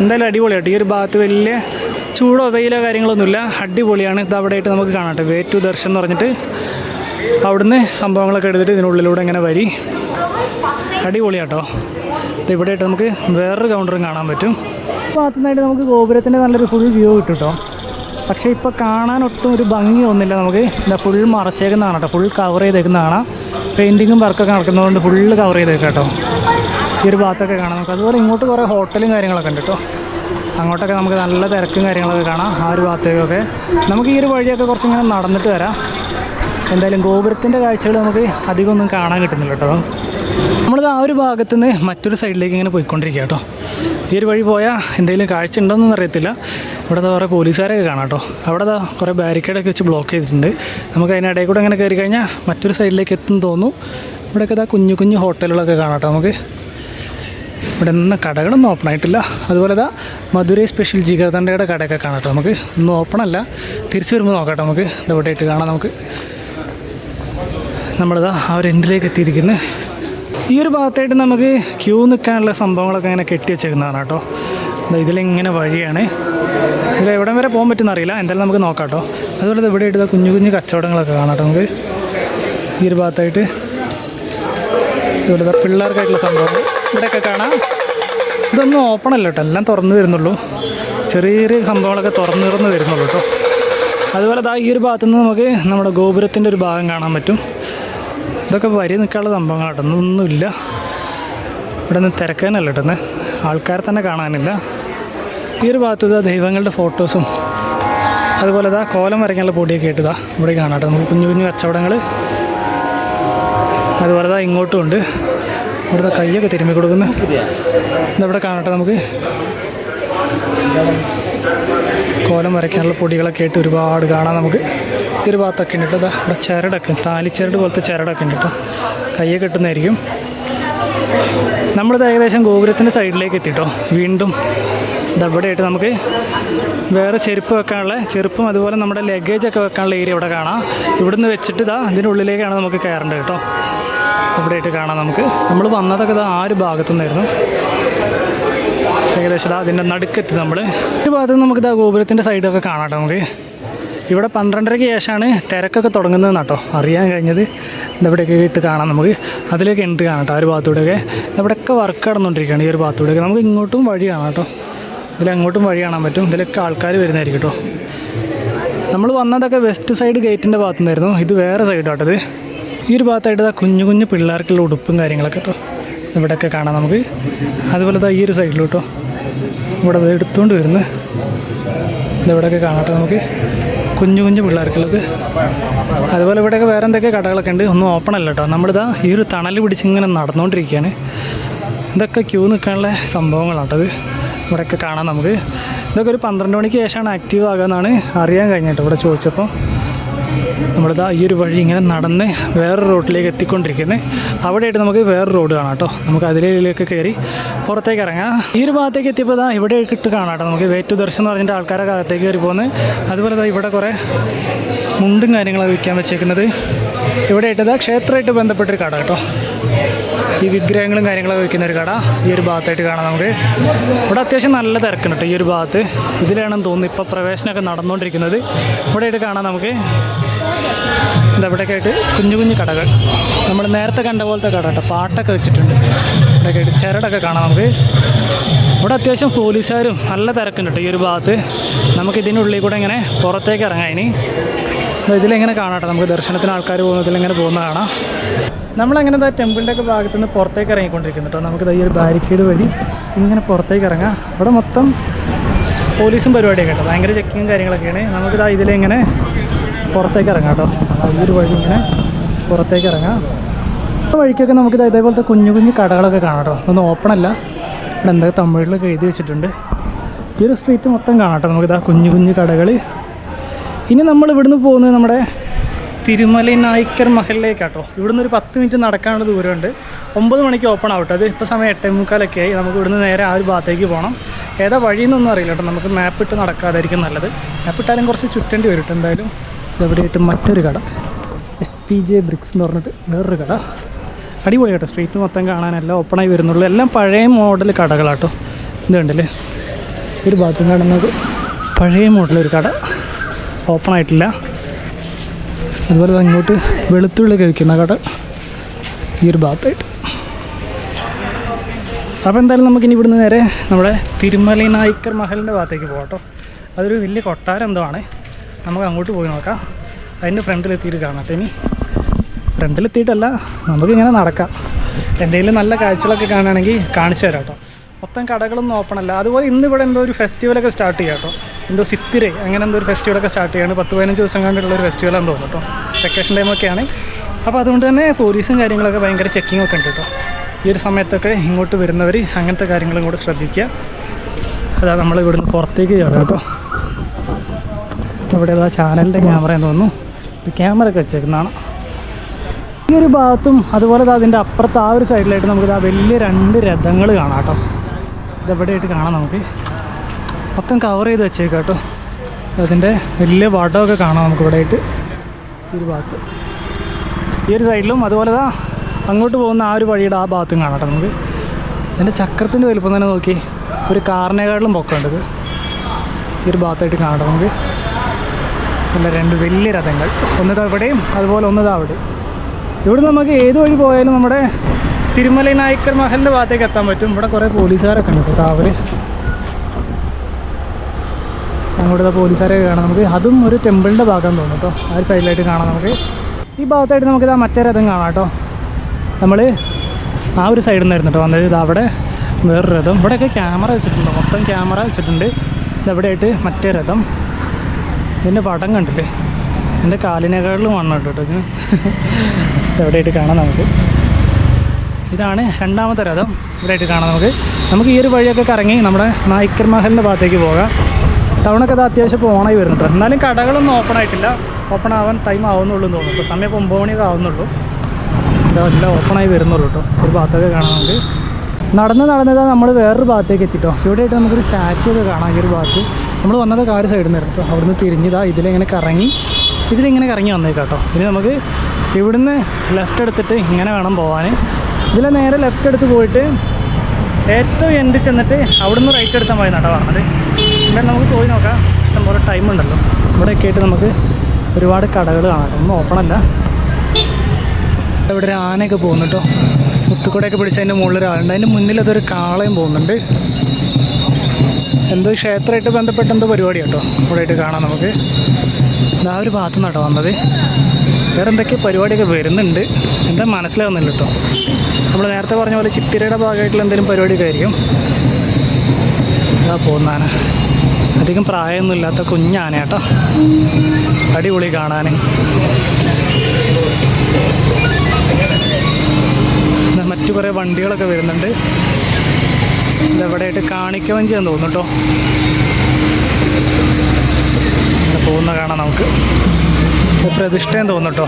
എന്തായാലും അടിപൊളിയാട്ടോ ഈ ഒരു ഭാഗത്ത് വലിയ ചൂടോ വെയിലോ കാര്യങ്ങളൊന്നുമില്ല. അടിപൊളിയാണ്. ഇത് അവിടെ ആയിട്ട് നമുക്ക് കാണാം കേട്ടോ. വേ ടു ദർശൻ എന്ന് പറഞ്ഞിട്ട് അവിടുന്ന് സംഭവങ്ങളൊക്കെ എടുത്തിട്ട് ഇതിനുള്ളിലൂടെ ഇങ്ങനെ വരി. അടിപൊളിയാട്ടോ. ഇത് ഇവിടെ ആയിട്ട് നമുക്ക് വേറൊരു കൗണ്ടറും കാണാൻ പറ്റും. ഭാഗത്തുനിന്നായിട്ട് നമുക്ക് ഗോപുരത്തിന്റെ നല്ലൊരു ഫുൾ വ്യൂ കിട്ടും കേട്ടോ പക്ഷേ ഇപ്പോൾ കാണാൻ ഒട്ടും ഒരു ഭംഗി ഒന്നുമില്ല നമുക്ക് എന്താ ഫുൾ മറച്ചേക്കുന്നതാണ് കേട്ടോ. Full cover ചെയ്തേക്കുന്നതാണ്. പെയിന്റിങ്ങും വർക്കൊക്കെ നടക്കുന്നതുകൊണ്ട് ഫുള്ള് കവർ ചെയ്തേക്കാം കേട്ടോ. ഈ ഒരു ഭാഗത്തൊക്കെ കാണാം. നമുക്ക് അതുപോലെ ഇങ്ങോട്ട് കുറേ ഹോട്ടലും കാര്യങ്ങളൊക്കെ ഉണ്ട് കേട്ടോ. അങ്ങോട്ടൊക്കെ നമുക്ക് നല്ല തിരക്കും കാര്യങ്ങളൊക്കെ കാണാം ആ ഒരു ഭാഗത്തേക്കൊക്കെ. നമുക്ക് ഈ ഒരു വഴിയൊക്കെ കുറച്ചിങ്ങനെ നടന്നിട്ട് വരാം. എന്തായാലും ഗോപുരത്തിന്റെ കാഴ്ചകൾ നമുക്ക് അധികം ഒന്നും കാണാൻ കിട്ടുന്നില്ല കേട്ടോ. നമ്മളിത് ആ ഒരു ഭാഗത്തു നിന്ന് മറ്റൊരു സൈഡിലേക്ക് ഇങ്ങനെ പോയിക്കൊണ്ടിരിക്കുക കേട്ടോ. ഈ ഒരു വഴി പോയാൽ എന്തെങ്കിലും കാഴ്ച ഉണ്ടോയെന്നൊന്നും അറിയത്തില്ല. ഇവിടെ കുറേ പോലീസുകാരൊക്കെ കാണാം കേട്ടോ. അവിടെ കുറേ ബാരിക്കേഡൊക്കെ വെച്ച് ബ്ലോക്ക് ചെയ്തിട്ടുണ്ട്. നമുക്ക് അതിനിടയിൽ കൂടെ അങ്ങനെ കയറി കഴിഞ്ഞാൽ മറ്റൊരു സൈഡിലേക്ക് എത്തും തോന്നുന്നു. ഇവിടെയൊക്കെ ഇതാ കുഞ്ഞു കുഞ്ഞു ഹോട്ടലുകളൊക്കെ കാണാം നമുക്ക്. ഇവിടെ നിന്ന് കടകളൊന്നും ഓപ്പൺ ആയിട്ടില്ല. അതുപോലെ ഇതാ മധുരൈ സ്പെഷ്യൽ ജിഗർദണ്ഡയുടെ കടയൊക്കെ കാണാം നമുക്ക്. ഒന്നും ഓപ്പൺ അല്ല. തിരിച്ചു വരുമ്പോൾ നോക്കാം നമുക്ക്. ഇതവിടെ ആയിട്ട് കാണാം നമുക്ക്. നമ്മളിതാ ആ ഒരു എൻഡിലേക്ക് എത്തിയിരിക്കുന്നത് ഈ ഒരു ഭാഗത്തായിട്ട് നമുക്ക് ക്യൂ നിൽക്കാനുള്ള സംഭവങ്ങളൊക്കെ ഇങ്ങനെ കെട്ടി വെച്ചേക്കുന്നതാണ് കേട്ടോ. ഇതിലിങ്ങനെ വഴിയാണ്. ഇതിൽ എവിടം വരെ പോകാൻ പറ്റുന്ന അറിയില്ല. എന്തായാലും നമുക്ക് നോക്കാം കേട്ടോ. അതുപോലെ ഇവിടെ ഇട്ട കുഞ്ഞു കുഞ്ഞു കച്ചവടങ്ങളൊക്കെ കാണാം കേട്ടോ നമുക്ക്. ഈ ഒരു ഭാഗത്തായിട്ട് ഇതുപോലെ പിള്ളേർക്കായിട്ടുള്ള സംഭവം ഇവിടെയൊക്കെ കാണാം. ഇതൊന്നും ഓപ്പൺ അല്ല കേട്ടോ. എല്ലാം തുറന്നു വരുന്നുള്ളൂ ചെറിയ ചെറിയ സംഭവങ്ങളൊക്കെ തുറന്നു തുറന്ന് വരുന്നുള്ളൂ കേട്ടോ. അതുപോലെ ദാ ഈ ഒരു ഭാഗത്തുനിന്ന് നമുക്ക് നമ്മുടെ ഗോപുരത്തിന്റെ ഒരു ഭാഗം കാണാൻ പറ്റും. ഇതൊക്കെ വരി നിൽക്കാനുള്ള സംഭവങ്ങളാട്ടോ. ഒന്നുമില്ല. ഇവിടെ നിന്ന് തിരക്കാനല്ല കേട്ടോ ആൾക്കാരെ തന്നെ കാണാനില്ല. ഈ ഒരു ഭാഗത്ത് ഇതാ ദൈവങ്ങളുടെ ഫോട്ടോസും അതുപോലെ ഇതാ കോലം വരയ്ക്കാനുള്ള പൊടിയൊക്കെ ഇട്ടതാ ഇവിടെ കാണാട്ടോ കേട്ടോ. നമുക്ക് കുഞ്ഞു കുഞ്ഞു കച്ചവടങ്ങൾ അതുപോലെ ഇതാ ഇങ്ങോട്ടും ഉണ്ട്. ഇവിടുത്തെ കൈയൊക്കെ തിരുമ്മി കൊടുക്കുന്നു. ഇതവിടെ കാണട്ടെ നമുക്ക്. കോലം വരയ്ക്കാനുള്ള പൊടികളൊക്കെ ആയിട്ട് ഒരുപാട് കാണാം നമുക്ക്. ഒരു ഭാഗത്തൊക്കെ ഉണ്ട് കേട്ടോ. ഇവിടെ ചരടൊക്കെ താലിച്ചരട് പോലത്തെ ചരടൊക്കെ ഉണ്ട് കേട്ടോ. കയ്യെ കെട്ടുന്നതായിരിക്കും. നമ്മളിത് ഏകദേശം ഗോപുരത്തിന്റെ സൈഡിലേക്ക് എത്തിട്ടോ വീണ്ടും ഇതവിടെ ആയിട്ട് നമുക്ക് വേറെ ചെരുപ്പ് വെക്കാനുള്ള ചെരുപ്പും അതുപോലെ നമ്മുടെ ലഗേജ് ഒക്കെ വെക്കാനുള്ള ഏരിയ ഇവിടെ കാണാം. ഇവിടുന്ന് വെച്ചിട്ട് ഇതാ ഇതിന്റെ ഉള്ളിലേക്കാണ് നമുക്ക് കയറേണ്ടത് കേട്ടോ. ഇവിടെ ആയിട്ട് കാണാം നമുക്ക്. നമ്മൾ വന്നതൊക്കെ ഇതാ ആ ഒരു ഭാഗത്തു നിന്നായിരുന്നു ഏകദേശം അതിന്റെ നടുക്കെത്തി നമ്മൾ ഒരു ഭാഗത്ത് നമുക്കിതാ ഗോപുരത്തിന്റെ സൈഡൊക്കെ കാണാം കേട്ടോ നമുക്ക്. ഇവിടെ പന്ത്രണ്ടരയ്ക്ക് ശേഷമാണ് തിരക്കൊക്കെ തുടങ്ങുന്നത് കേട്ടോ അറിയാൻ കഴിഞ്ഞത്. ഇവിടെയൊക്കെ ഇട്ട് കാണാം നമുക്ക്. അതിലേക്ക് എൻട്രി കാണാം കേട്ടോ ആ ഒരു ഭാഗത്തൂടെയൊക്കെ. ഇവിടെയൊക്കെ വർക്ക് നടന്നുകൊണ്ടിരിക്കുകയാണ് ഈ ഒരു ഭാഗത്തൂടെയൊക്കെ. നമുക്ക് ഇങ്ങോട്ടും വഴി കാണാം കേട്ടോ ഇതിലങ്ങോട്ടും വഴി കാണാൻ പറ്റും. ഇതിലൊക്കെ ആൾക്കാർ വരുന്നതായിരിക്കും കേട്ടോ നമ്മൾ വന്നതൊക്കെ വെസ്റ്റ് സൈഡ് ഗേറ്റിന്റെ ഭാഗത്തു നിന്നായിരുന്നു ഇത് വേറെ ഇത്. ഈ ഒരു ഭാഗത്തായിട്ട് ഇതാ കുഞ്ഞു കുഞ്ഞു പിള്ളേർക്കുള്ള ഉടുപ്പും കാര്യങ്ങളൊക്കെ കേട്ടോ ഇവിടെയൊക്കെ കാണാം നമുക്ക്. അതുപോലെ താ ഈ ഒരു സൈഡിൽ കേട്ടോ ഇവിടെ എടുത്തുകൊണ്ട് എടുത്തുകൊണ്ട് ഇതെവിടെയൊക്കെ കാണാം കേട്ടോ നമുക്ക്. കുഞ്ഞു കുഞ്ഞു പിള്ളേർക്കുള്ളത്. അതുപോലെ ഇവിടെയൊക്കെ വേറെ എന്തൊക്കെ കടകളൊക്കെ ഉണ്ട്? ഒന്നും ഓപ്പൺ അല്ല കേട്ടോ നമ്മളിതാ ഈ ഒരു തണൽ പിടിച്ച് ഇങ്ങനെ നടന്നുകൊണ്ടിരിക്കുകയാണ് ഇതൊക്കെ ക്യൂ നിൽക്കാനുള്ള സംഭവങ്ങളാണ് സംഭവങ്ങളാട്ടത് ഇവിടെയൊക്കെ കാണാം നമുക്ക്. ഇതൊക്കെ ഒരു പന്ത്രണ്ട് മണിക്ക് ശേഷമാണ് ആക്റ്റീവ് ആകാമെന്നാണ് അറിയാൻ കഴിഞ്ഞിട്ട് ഇവിടെ ചോദിച്ചപ്പോൾ നമ്മളിതാ ഈ ഒരു വഴി ഇങ്ങനെ നടന്ന് വേറെ റോഡിലേക്ക് എത്തിക്കൊണ്ടിരിക്കുന്നത് അവിടെയായിട്ട് നമുക്ക് വേറെ റോഡ് കാണാം കേട്ടോ. നമുക്ക് അതിലേക്ക് കയറി പുറത്തേക്ക് ഇറങ്ങാം. ഈ ഒരു ഭാഗത്തേക്ക് എത്തിയപ്പോൾ ഇതാ ഇവിടെ ഇട്ട് കാണാം കേട്ടോ. നമുക്ക് വേറ്റു ദർശനം എന്ന് പറഞ്ഞിട്ട് ആൾക്കാരെ കാലത്തേക്ക് കയറി പോകുന്നത് അതുപോലെ ഇതാ ഇവിടെ കുറേ മുണ്ടും കാര്യങ്ങളൊക്കെ വിൽക്കാൻ വെച്ചേക്കുന്നത്. ഇവിടെ ഇട്ടത് ക്ഷേത്രമായിട്ട് ബന്ധപ്പെട്ടൊരു കട കേട്ടോ. ഈ വിഗ്രഹങ്ങളും കാര്യങ്ങളൊക്കെ വയ്ക്കുന്ന ഒരു കട ഈ ഒരു ഭാഗത്തായിട്ട് കാണാം നമുക്ക്. ഇവിടെ അത്യാവശ്യം നല്ല തിരക്കുണ്ട് കേട്ടോ ഈ ഒരു ഭാഗത്ത്. ഇതിലാണെന്ന് തോന്നുന്നു ഇപ്പോൾ പ്രവേശനമൊക്കെ നടന്നുകൊണ്ടിരിക്കുന്നത്. ഇവിടെ ആയിട്ട് കാണാം നമുക്ക്. എന്താ ഇവിടെയൊക്കെ ആയിട്ട് കുഞ്ഞു കുഞ്ഞു കടകൾ. നമ്മൾ നേരത്തെ കണ്ട പോലത്തെ കട കേട്ടോ. പാട്ടൊക്കെ വെച്ചിട്ടുണ്ട്. ഇവിടെ ആയിട്ട് ചരടൊക്കെ കാണാം നമുക്ക്. ഇവിടെ അത്യാവശ്യം പോലീസുകാരും നല്ല തിരക്കുണ്ട് കേട്ടോ ഈ ഒരു ഭാഗത്ത്. നമുക്ക് ഇതിനുള്ളിൽ കൂടെ ഇങ്ങനെ പുറത്തേക്ക് ഇറങ്ങാം ഇനി. ഇതിലെങ്ങനെ കാണാട്ടെ നമുക്ക് ദർശനത്തിന് ആൾക്കാർ പോകുന്നതിലെങ്ങനെ പോകുന്ന കാണാം. നമ്മളങ്ങനെ ആ ടെമ്പിളിന്റെ ഒക്കെ ഭാഗത്ത് നിന്ന് പുറത്തേക്ക് ഇറങ്ങിക്കൊണ്ടിരിക്കുന്നു കേട്ടോ. നമുക്ക് ഈ ഒരു ബാരിക്കേഡ് വഴി ഇങ്ങനെ പുറത്തേക്ക് ഇറങ്ങാം. ഇവിടെ മൊത്തം പോലീസും പരിപാടിയൊക്കെ കേട്ടോ. ഭയങ്കര ചെക്കിങ്ങും കാര്യങ്ങളൊക്കെയാണ്. നമുക്കിതാ ഇതിലിങ്ങനെ പുറത്തേക്ക് ഇറങ്ങാം കേട്ടോ. ഈ ഒരു വഴി ഇങ്ങനെ പുറത്തേക്ക് ഇറങ്ങാം. വഴിക്കൊക്കെ നമുക്ക് ഇത് ഇതേപോലത്തെ കുഞ്ഞു കുഞ്ഞു കടകളൊക്കെ കാണാം കേട്ടോ. ഒന്നും ഓപ്പൺ അല്ല. ഇവിടെ എന്തൊക്കെ തമിഴിലൊക്കെ എഴുതി വെച്ചിട്ടുണ്ട്. ഈ ഒരു സ്ട്രീറ്റ് മൊത്തം കാണാം കേട്ടോ നമുക്കിതാ കുഞ്ഞു കുഞ്ഞു കടകൾ ഇനി നമ്മൾ ഇവിടുന്ന് പോകുന്നത് നമ്മുടെ തിരുമലൈ നായ്ക്കർ മഹലിലേക്കാട്ടോ ഇവിടുന്ന് ഒരു പത്ത് മിനിറ്റ് നടക്കാനുള്ള ദൂരമുണ്ട്. ഒമ്പത് മണിക്ക് ഓപ്പൺ ആവട്ടെ. അത് ഇപ്പോൾ സമയം എട്ടേ മുക്കാലൊക്കെ ആയി. നമുക്ക് ഇവിടുന്ന് നേരെ ആ ഒരു ഭാഗത്തേക്ക് പോകണം ഏതാ വഴിയെന്നൊന്നും അറിയില്ല കേട്ടോ. നമുക്ക് മാപ്പ് ഇട്ട് നടക്കാതായിരിക്കും നല്ലത്. മാപ്പ് ഇട്ടാലും കുറച്ച് ചുറ്റേണ്ടി വരും എന്തായാലും. ഇതെവിടെയായിട്ട് മറ്റൊരു കട. എസ് പി ജെ ബ്രിക്സ് എന്ന് പറഞ്ഞിട്ട് വേറൊരു കട. അടിപൊളി കേട്ടോ. സ്ട്രീറ്റ് മൊത്തം കാണാനെല്ലാം ഓപ്പണായി വരുന്നുള്ളൂ. എല്ലാം പഴയ മോഡൽ കടകളാട്ടോ. ഇത് കണ്ടില്ലേ? ഒരു ഭാഗത്തും കാണുന്നത് പഴയ മോഡൽ ഒരു കട. ഓപ്പൺ ആയിട്ടില്ല. അതുപോലെ തന്നെ ഇങ്ങോട്ട് വെളുത്തുള്ളി കഴിക്കുന്ന കട. ഈ ഒരു ഭാഗത്തായിട്ട്. അപ്പോൾ എന്തായാലും നമുക്കിനി ഇവിടുന്ന് നേരെ നമ്മുടെ തിരുമലൈ നായ്ക്കർ മഹലിന്റെ ഭാഗത്തേക്ക് പോകാം കേട്ടോ അതൊരു വലിയ കൊട്ടാരം എന്തോ ആണ്. നമുക്ക് അങ്ങോട്ട് പോയി നോക്കാം. അതിന്റെ ഫ്രണ്ടിലെത്തിയിട്ട് കാണാം ഇനി. ഫ്രണ്ടിലെത്തിയിട്ടല്ല നമുക്കിങ്ങനെ നടക്കാം. എന്തെങ്കിലും നല്ല കാഴ്ചകളൊക്കെ കാണുകയാണെങ്കിൽ കാണിച്ചു തരാം കേട്ടോ. മൊത്തം കടകളൊന്നും ഓപ്പൺ അല്ല. അതുപോലെ ഇന്ന് ഇവിടെ എന്തോ ഒരു ഫെസ്റ്റിവലൊക്കെ സ്റ്റാർട്ട് ചെയ്യാം കേട്ടോ. എന്തോ സിത്തിര അങ്ങനെ എന്തോ ഒരു ഫെസ്റ്റിവലൊക്കെ സ്റ്റാർട്ട് ചെയ്യാണ്. പത്ത് പതിനഞ്ച് ദിവസം കണ്ടുള്ള ഒരു ഫെസ്റ്റിവലാണെന്ന് തോന്നുന്നു കേട്ടോ. വെക്കേഷൻ ടൈമൊക്കെയാണ് അപ്പോൾ അതുകൊണ്ട് തന്നെ പോലീസും കാര്യങ്ങളൊക്കെ ഭയങ്കര ചെക്കിംഗ് ഒക്കെ ഉണ്ട് കേട്ടോ. ഈ ഒരു സമയത്തൊക്കെ ഇങ്ങോട്ട് വരുന്നവർ അങ്ങനത്തെ കാര്യങ്ങളും കൂടെ ശ്രദ്ധിക്കുക. അതാ നമ്മൾ ഇവിടുന്ന് പുറത്തേക്ക് ചാടാം കേട്ടോ. ഇവിടെ ആ ചാനലിന്റെ ക്യാമറ എന്ന് തോന്നുന്നു. ക്യാമറ ഒക്കെ വെച്ചേക്കുന്നതാണ്. ഈ ഒരു ഭാഗത്തും അതുപോലെ അതിന്റെ അപ്പുറത്ത് ആ ഒരു സൈഡിലായിട്ട് നമുക്ക് ആ വലിയ രണ്ട് രഥങ്ങൾ കാണാം കേട്ടോ. ഇതെവിടെയായിട്ട് കാണാം നമുക്ക്? മൊത്തം കവർ ചെയ്ത് വെച്ചേക്കാം കേട്ടോ. അതിന്റെ വലിയ വടമൊക്കെ കാണാം നമുക്ക് ഇവിടെ ആയിട്ട് ഈ ഒരു ഭാഗത്ത്. ഈ ഒരു സൈഡിലും അതുപോലെ ദാ അങ്ങോട്ട് പോകുന്ന ആ ഒരു വഴിയുടെ ആ ഭാഗത്തും കാണാം നമുക്ക്. ഇതിന്റെ ചക്രത്തിന്റെ വലുപ്പം തന്നെ നോക്കി. ഒരു കാറിനേക്കാട്ടിലും പൊക്കമുണ്ട് ഈ ഒരു ഭാഗത്തായിട്ട് കാണാം നമുക്ക്. നല്ല രണ്ട് വലിയ രഥങ്ങൾ. ഒന്ന് ദാ ഇവിടെയും അതുപോലെ ഒന്ന് ദാ അവിടെ. ഇവിടെ നമുക്ക് ഏത് വഴി പോയാലും നമ്മുടെ തിരുമല നായ്ക്കർ മഹലിന്റെ ഭാഗത്തേക്ക് എത്താൻ പറ്റും. ഇവിടെ കുറേ പോലീസുകാരൊക്കെ ഉണ്ട് ഇപ്പോൾ കാവൽ അങ്ങോട്ട് പോലീസുകാരെ കാണാം. നമുക്ക് അതും ഒരു ടെമ്പിളിന്റെ ഭാഗം തോന്നും കേട്ടോ. ആ ഒരു സൈഡിലായിട്ട് കാണാം നമുക്ക്. ഈ ഭാഗത്തായിട്ട് നമുക്ക് ഇതാ മറ്റേ രഥം കാണാം കേട്ടോ. നമ്മൾ ആ ഒരു സൈഡിൽ നിന്നായിരുന്നു കേട്ടോ. വന്നത് അവിടെ വേറൊരു രഥം. ഇവിടെയൊക്കെ ക്യാമറ വെച്ചിട്ടുണ്ട്. മൊത്തം ക്യാമറ വെച്ചിട്ടുണ്ട്. ഇതവിടെയായിട്ട് മറ്റേ രഥം. ഇതിന്റെ പടം കണ്ടില്ലേ? എന്റെ കാലിനേക്കാളിലും വണ്ണം കേട്ടോ ഇതിന് എവിടെയായിട്ട് കാണാം നമുക്ക്. ഇതാണ് രണ്ടാമത്തെ രഥം. ഇവിടെയായിട്ട് കാണാം നമുക്ക്. നമുക്ക് ഈ ഒരു വഴിയൊക്കെ കറങ്ങി നമ്മുടെ നായ്ക്കർ മഹലിന്റെ ഭാഗത്തേക്ക് പോകാം. ടൗണൊക്കെ അത് അത്യാവശ്യം ഇപ്പോൾ ഓണായി വരുന്നുണ്ട് എന്നാലും കടകളൊന്നും ഓപ്പൺ ആയിട്ടില്ല. ഓപ്പൺ ആവാൻ ടൈം ആവുന്നുള്ളൂ എന്ന് തോന്നുന്നു സമയം ഒമ്പത് മണിയൊക്കെ ആവുന്നുള്ളൂ. ഓപ്പൺ ഓപ്പണായി വരുന്നുള്ളൂ കേട്ടോ. ഒരു ഭാഗത്തൊക്കെ കാണാൻ നമുക്ക്. നടന്ന് നടന്നത് നമ്മൾ വേറൊരു ഭാഗത്തേക്ക് എത്തിട്ടോ. ഇവിടെയായിട്ട് നമുക്കൊരു സ്റ്റാച്ചു ഒക്കെ കാണാം ഈ ഒരു ഭാഗത്ത്. നമ്മൾ വന്നത് കാർ സൈഡിൽ നിന്ന് കേട്ടോ. അവിടുന്ന് തിരിഞ്ഞതാ ഇതിലിങ്ങനെ കറങ്ങി ഇതിലിങ്ങനെ കറങ്ങി വന്നേക്കാം കേട്ടോ ഇനി നമുക്ക് ഇവിടുന്ന് ലെഫ്റ്റ് എടുത്തിട്ട് ഇങ്ങനെ വേണം പോകാൻ ഇതിൽ നേരെ ലെഫ്റ്റ് എടുത്ത് പോയിട്ട് ഏറ്റവും എൻഡ് ചെന്നിട്ട് അവിടുന്ന് റൈറ്റ് എടുത്താൽ മതി കേട്ടോ പറഞ്ഞത്. എന്തായാലും നമുക്ക് പോയി നോക്കാം. ഇഷ്ടംപോലെ ടൈം ഉണ്ടല്ലോ. ഇവിടെയൊക്കെ ആയിട്ട് നമുക്ക് ഒരുപാട് കടകൾ കാണാം. ഒന്നും ഓപ്പണല്ല ഇവിടെ ഒരു ആനയൊക്കെ പോകുന്നു കേട്ടോ മുത്തുക്കൂടെയൊക്കെ പിടിച്ച് അതിന്റെ മുകളിൽ ഒരാളുണ്ട്. അതിന്റെ മുന്നിൽ അതൊരു കാളയും പോകുന്നുണ്ട്. എന്തോ ക്ഷേത്രമായിട്ട് ബന്ധപ്പെട്ട എന്തോ പരിപാടി കേട്ടോ ഇവിടെയായിട്ട് കാണാം നമുക്ക്. ആ ഒരു ഭാഗത്തു നിന്നാട്ടോ വന്നത്. വേറെ എന്തൊക്കെ പരിപാടിയൊക്കെ വരുന്നുണ്ട്. എന്താ മനസ്സിലാവുന്നില്ല കേട്ടോ നമ്മൾ നേരത്തെ പറഞ്ഞ പോലെ ചിത്തിരയുടെ ഭാഗമായിട്ടുള്ള എന്തെങ്കിലും പരിപാടിയൊക്കെ ആയിരിക്കും. ഇതാ പോകുന്ന ആന. അധികം പ്രായമൊന്നും ഇല്ലാത്ത കുഞ്ഞാന കേട്ടോ അടിപൊളി കാണാൻ. മറ്റു കുറേ വണ്ടികളൊക്കെ വരുന്നുണ്ട്. ഇതെവിടെയായിട്ട് കാണിക്കവഞ്ചിയാന്ന് തോന്നുന്നു കേട്ടോ പോകുന്ന കാണാം നമുക്ക്. പ്രതിഷ്ഠയും തോന്നുന്നു കേട്ടോ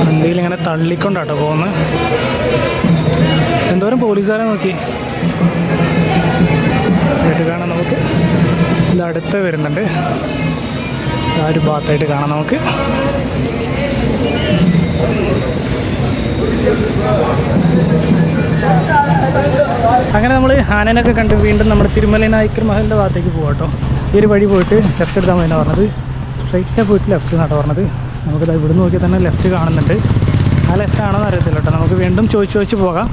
വണ്ടിയിൽ ഇങ്ങനെ തള്ളിക്കൊണ്ടാട്ടോ പോകുന്നത് എന്തോരം പോലീസുകാരെ നോക്കി. ഇത് കാണാം നമുക്ക്. ഇത് അടുത്ത് വരുന്നുണ്ട്. ആ ഒരു ഭാഗത്തായിട്ട് കാണാം നമുക്ക്. അങ്ങനെ നമ്മൾ ആനനൊക്കെ കണ്ട് വീണ്ടും നമ്മുടെ തിരുമല നായ്ക്കർ മഹലിന്റെ ഭാഗത്തേക്ക് പോകാം ഈ ഒരു വഴി പോയിട്ട് ലെഫ്റ്റ് എടുത്താൽ മതി പറഞ്ഞത്. സ്ട്രൈറ്റാണ് പോയിട്ട് ലെഫ്റ്റ് എന്നാണ് പറഞ്ഞത്. നമുക്കത് ഇവിടെ നോക്കിയാൽ തന്നെ ലെഫ്റ്റ് കാണുന്നുണ്ട്. ആ ലെഫ്റ്റ് ആണോ എന്ന് അറിയത്തില്ല കേട്ടോ നമുക്ക് വീണ്ടും ചോദിച്ച് ചോദിച്ച് പോകാം.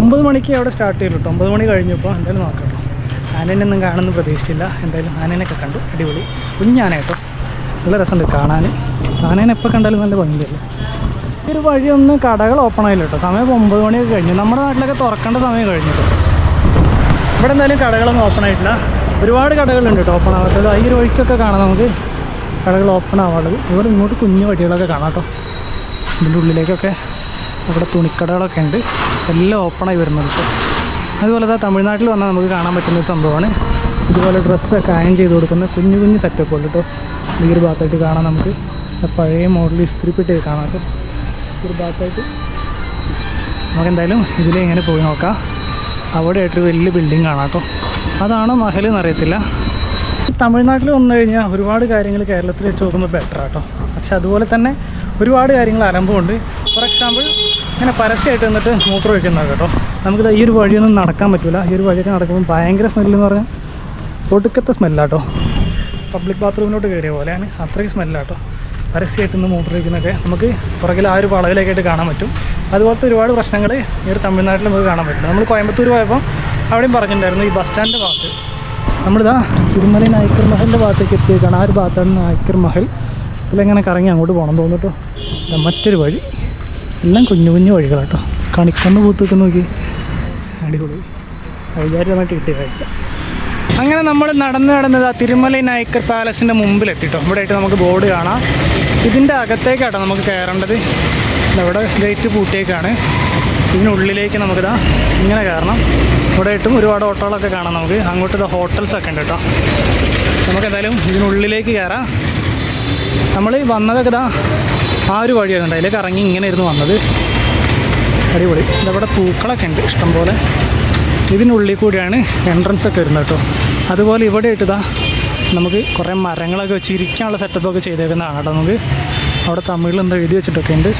ഒമ്പത് മണിക്ക് അവിടെ സ്റ്റാർട്ട് ചെയ്തു കേട്ടോ ഒമ്പത് മണി കഴിഞ്ഞപ്പോൾ എന്തായാലും നോക്കാം കേട്ടോ കാണുന്നു പ്രതീക്ഷിച്ചില്ല. എന്തായാലും ആനേനൊക്കെ കണ്ടു. അടിപൊളി. കുഞ്ഞാന കേട്ടോ നല്ല രസമുണ്ട് കാണാൻ ആനേനെ എപ്പോൾ കണ്ടാലും നല്ല ഭംഗിയല്ലേ? ഈ ഒരു വഴിയൊന്നും കടകൾ ഓപ്പൺ ആയില്ല കേട്ടോ സമയം ഇപ്പോൾ ഒമ്പത് മണിയൊക്കെ കഴിഞ്ഞു. നമ്മുടെ നാട്ടിലൊക്കെ തുറക്കേണ്ട സമയം കഴിഞ്ഞിട്ട് ഇവിടെ എന്തായാലും കടകളൊന്നും ഓപ്പൺ ആയിട്ടില്ല. ഒരുപാട് കടകളുണ്ട് കേട്ടോ ഓപ്പൺ ആവാത്തത്. ഈ ഒരു വഴിക്കൊക്കെ കാണാം നമുക്ക്. കടകൾ ഓപ്പൺ ആവാറുള്ളത് ഇവിടെ ഇങ്ങോട്ട് കുഞ്ഞു വഴികളൊക്കെ കാണാം കേട്ടോ ഇതിന്റെ ഉള്ളിലേക്കൊക്കെ ഇവിടെ തുണിക്കടകളൊക്കെ ഉണ്ട്. എല്ലാം ഓപ്പണായി വരുന്നത് കേട്ടോ അതുപോലെ തന്നെ തമിഴ്നാട്ടിൽ വന്നാൽ നമുക്ക് കാണാൻ പറ്റുന്ന ഒരു സംഭവമാണ്. ഇതുപോലെ ഡ്രസ്സൊക്കെ അയൺ ചെയ്ത് കൊടുക്കുന്ന കുഞ്ഞു കുഞ്ഞു സെറ്റപ്പ് ഉണ്ട് കേട്ടോ ഈ ഒരു ഭാഗത്തായിട്ട് കാണാം നമുക്ക്. പഴയ മോഡൽ ഇസ്തിരിപ്പെട്ട് കാണാം കേട്ടോ ഒരു ഭാഗത്തായിട്ട് നമുക്ക് എന്തായാലും ഇതിലേ ഇങ്ങനെ പോയി നോക്കാം. അവിടെ ആയിട്ടൊരു വലിയ ബിൽഡിംഗ് കാണാം കേട്ടോ അതാണോ മഹൽ എന്നറിയത്തില്ല. തമിഴ്നാട്ടിൽ വന്നു കഴിഞ്ഞാൽ ഒരുപാട് കാര്യങ്ങൾ കേരളത്തിൽ വെച്ച് നോക്കുമ്പോൾ ബെറ്റർ ആട്ടോ. പക്ഷെ അതുപോലെ തന്നെ ഒരുപാട് കാര്യങ്ങൾ ആരംഭമുണ്ട്. ഫോർ എക്സാമ്പിൾ ഇങ്ങനെ പരസ്യമായിട്ട് വന്നിട്ട് മൂത്രം ഒഴിക്കുന്നത് കേട്ടോ. നമുക്കിത് ഈ ഒരു വഴിയൊന്നും നടക്കാൻ പറ്റില്ല ഈ ഒരു വഴിയൊക്കെ നടക്കുമ്പോൾ ഭയങ്കര സ്മെല്ലെന്ന് പറഞ്ഞാൽ ഒടുക്കത്തെ സ്മെല്ലാട്ടോ പബ്ലിക് ബാത്റൂമിലോട്ട് കയറിയ പോലെയാണ്. അത്രയും സ്മെല്ലാട്ടോ പരസ്യമായിട്ട് നിന്ന് മൂത്രമൊഴിക്കുന്നതൊക്കെ നമുക്ക് പുറകിൽ ആ ഒരു വളവിലേക്കായിട്ട് കാണാൻ പറ്റും. അതുപോലത്തെ ഒരുപാട് പ്രശ്നങ്ങൾ ഈ ഒരു തമിഴ്നാട്ടിൽ നമുക്ക് കാണാൻ പറ്റും നമ്മൾ കോയമ്പത്തൂർ പോയപ്പോൾ അവിടെയും പറഞ്ഞിട്ടുണ്ടായിരുന്നു ഈ ബസ് സ്റ്റാൻഡിന്റെ ഭാഗത്ത്. നമ്മളിതാ തിരുമല നായ്ക്കർ മഹലിന്റെ ഭാഗത്തേക്ക് എത്തിയേക്കാണ്. ആ ഒരു ഭാഗത്താണ് നായ്ക്കർ മഹൽ. ഇതിലെങ്ങനെ കറങ്ങി അങ്ങോട്ട് പോകണം തോന്നിട്ടോ മറ്റൊരു വഴി. എല്ലാം കുഞ്ഞു കുഞ്ഞു വഴികളാട്ടോ. കണിക്കണ്ണ് പൂത്തൊക്കെ നോക്കി. അടിപൊളി. വൈകാരികമായിട്ട് കിട്ടിയ കാഴ്ച. അങ്ങനെ നമ്മൾ നടന്ന് നടന്നത് ആ തിരുമല നായ്ക്കർ പാലസിന്റെ മുമ്പിലെത്തിട്ടോ ഇവിടെ ആയിട്ട് നമുക്ക് ബോർഡ് കാണാം. ഇതിന്റെ അകത്തേക്കാട്ടോ നമുക്ക് കയറേണ്ടത്. ഇവിടെ ഗേറ്റ് പൂട്ടിയേക്കാണ്. ഇതിനുള്ളിലേക്ക് നമുക്കിതാ ഇങ്ങനെ കയറണം. ഇവിടെ ആയിട്ടും ഒരുപാട് ഓട്ടോകളൊക്കെ കാണാം നമുക്ക്. അങ്ങോട്ട് ഇതാ ഹോട്ടൽസൊക്കെ ഉണ്ട് കേട്ടോ. നമുക്ക് എന്തായാലും ഇതിനുള്ളിലേക്ക് കയറാം. നമ്മൾ വന്നതൊക്കെ ഇതാ ആ ഒരു വഴിയായിരുന്നു. അതിലേക്ക് ഇറങ്ങി ഇങ്ങനെ ഇരുന്ന് വന്നത്. അടിപൊളി. ഇതവിടെ പൂക്കളൊക്കെ ഉണ്ട് ഇഷ്ടംപോലെ. ഇതിനുള്ളിൽ കൂടിയാണ് എൻട്രൻസ് ഒക്കെ വരുന്നത് കേട്ടോ. അതുപോലെ ഇവിടെ ഇട്ടതാ നമുക്ക് കുറേ മരങ്ങളൊക്കെ വെച്ച് ഇരിക്കാനുള്ള സെറ്റപ്പൊക്കെ ചെയ്തേക്കുന്നതാണ് കേട്ടോ നമുക്ക്. അവിടെ തമിഴിൽ എന്തോ എഴുതി വെച്ചിട്ടൊക്കെ ഉണ്ട്.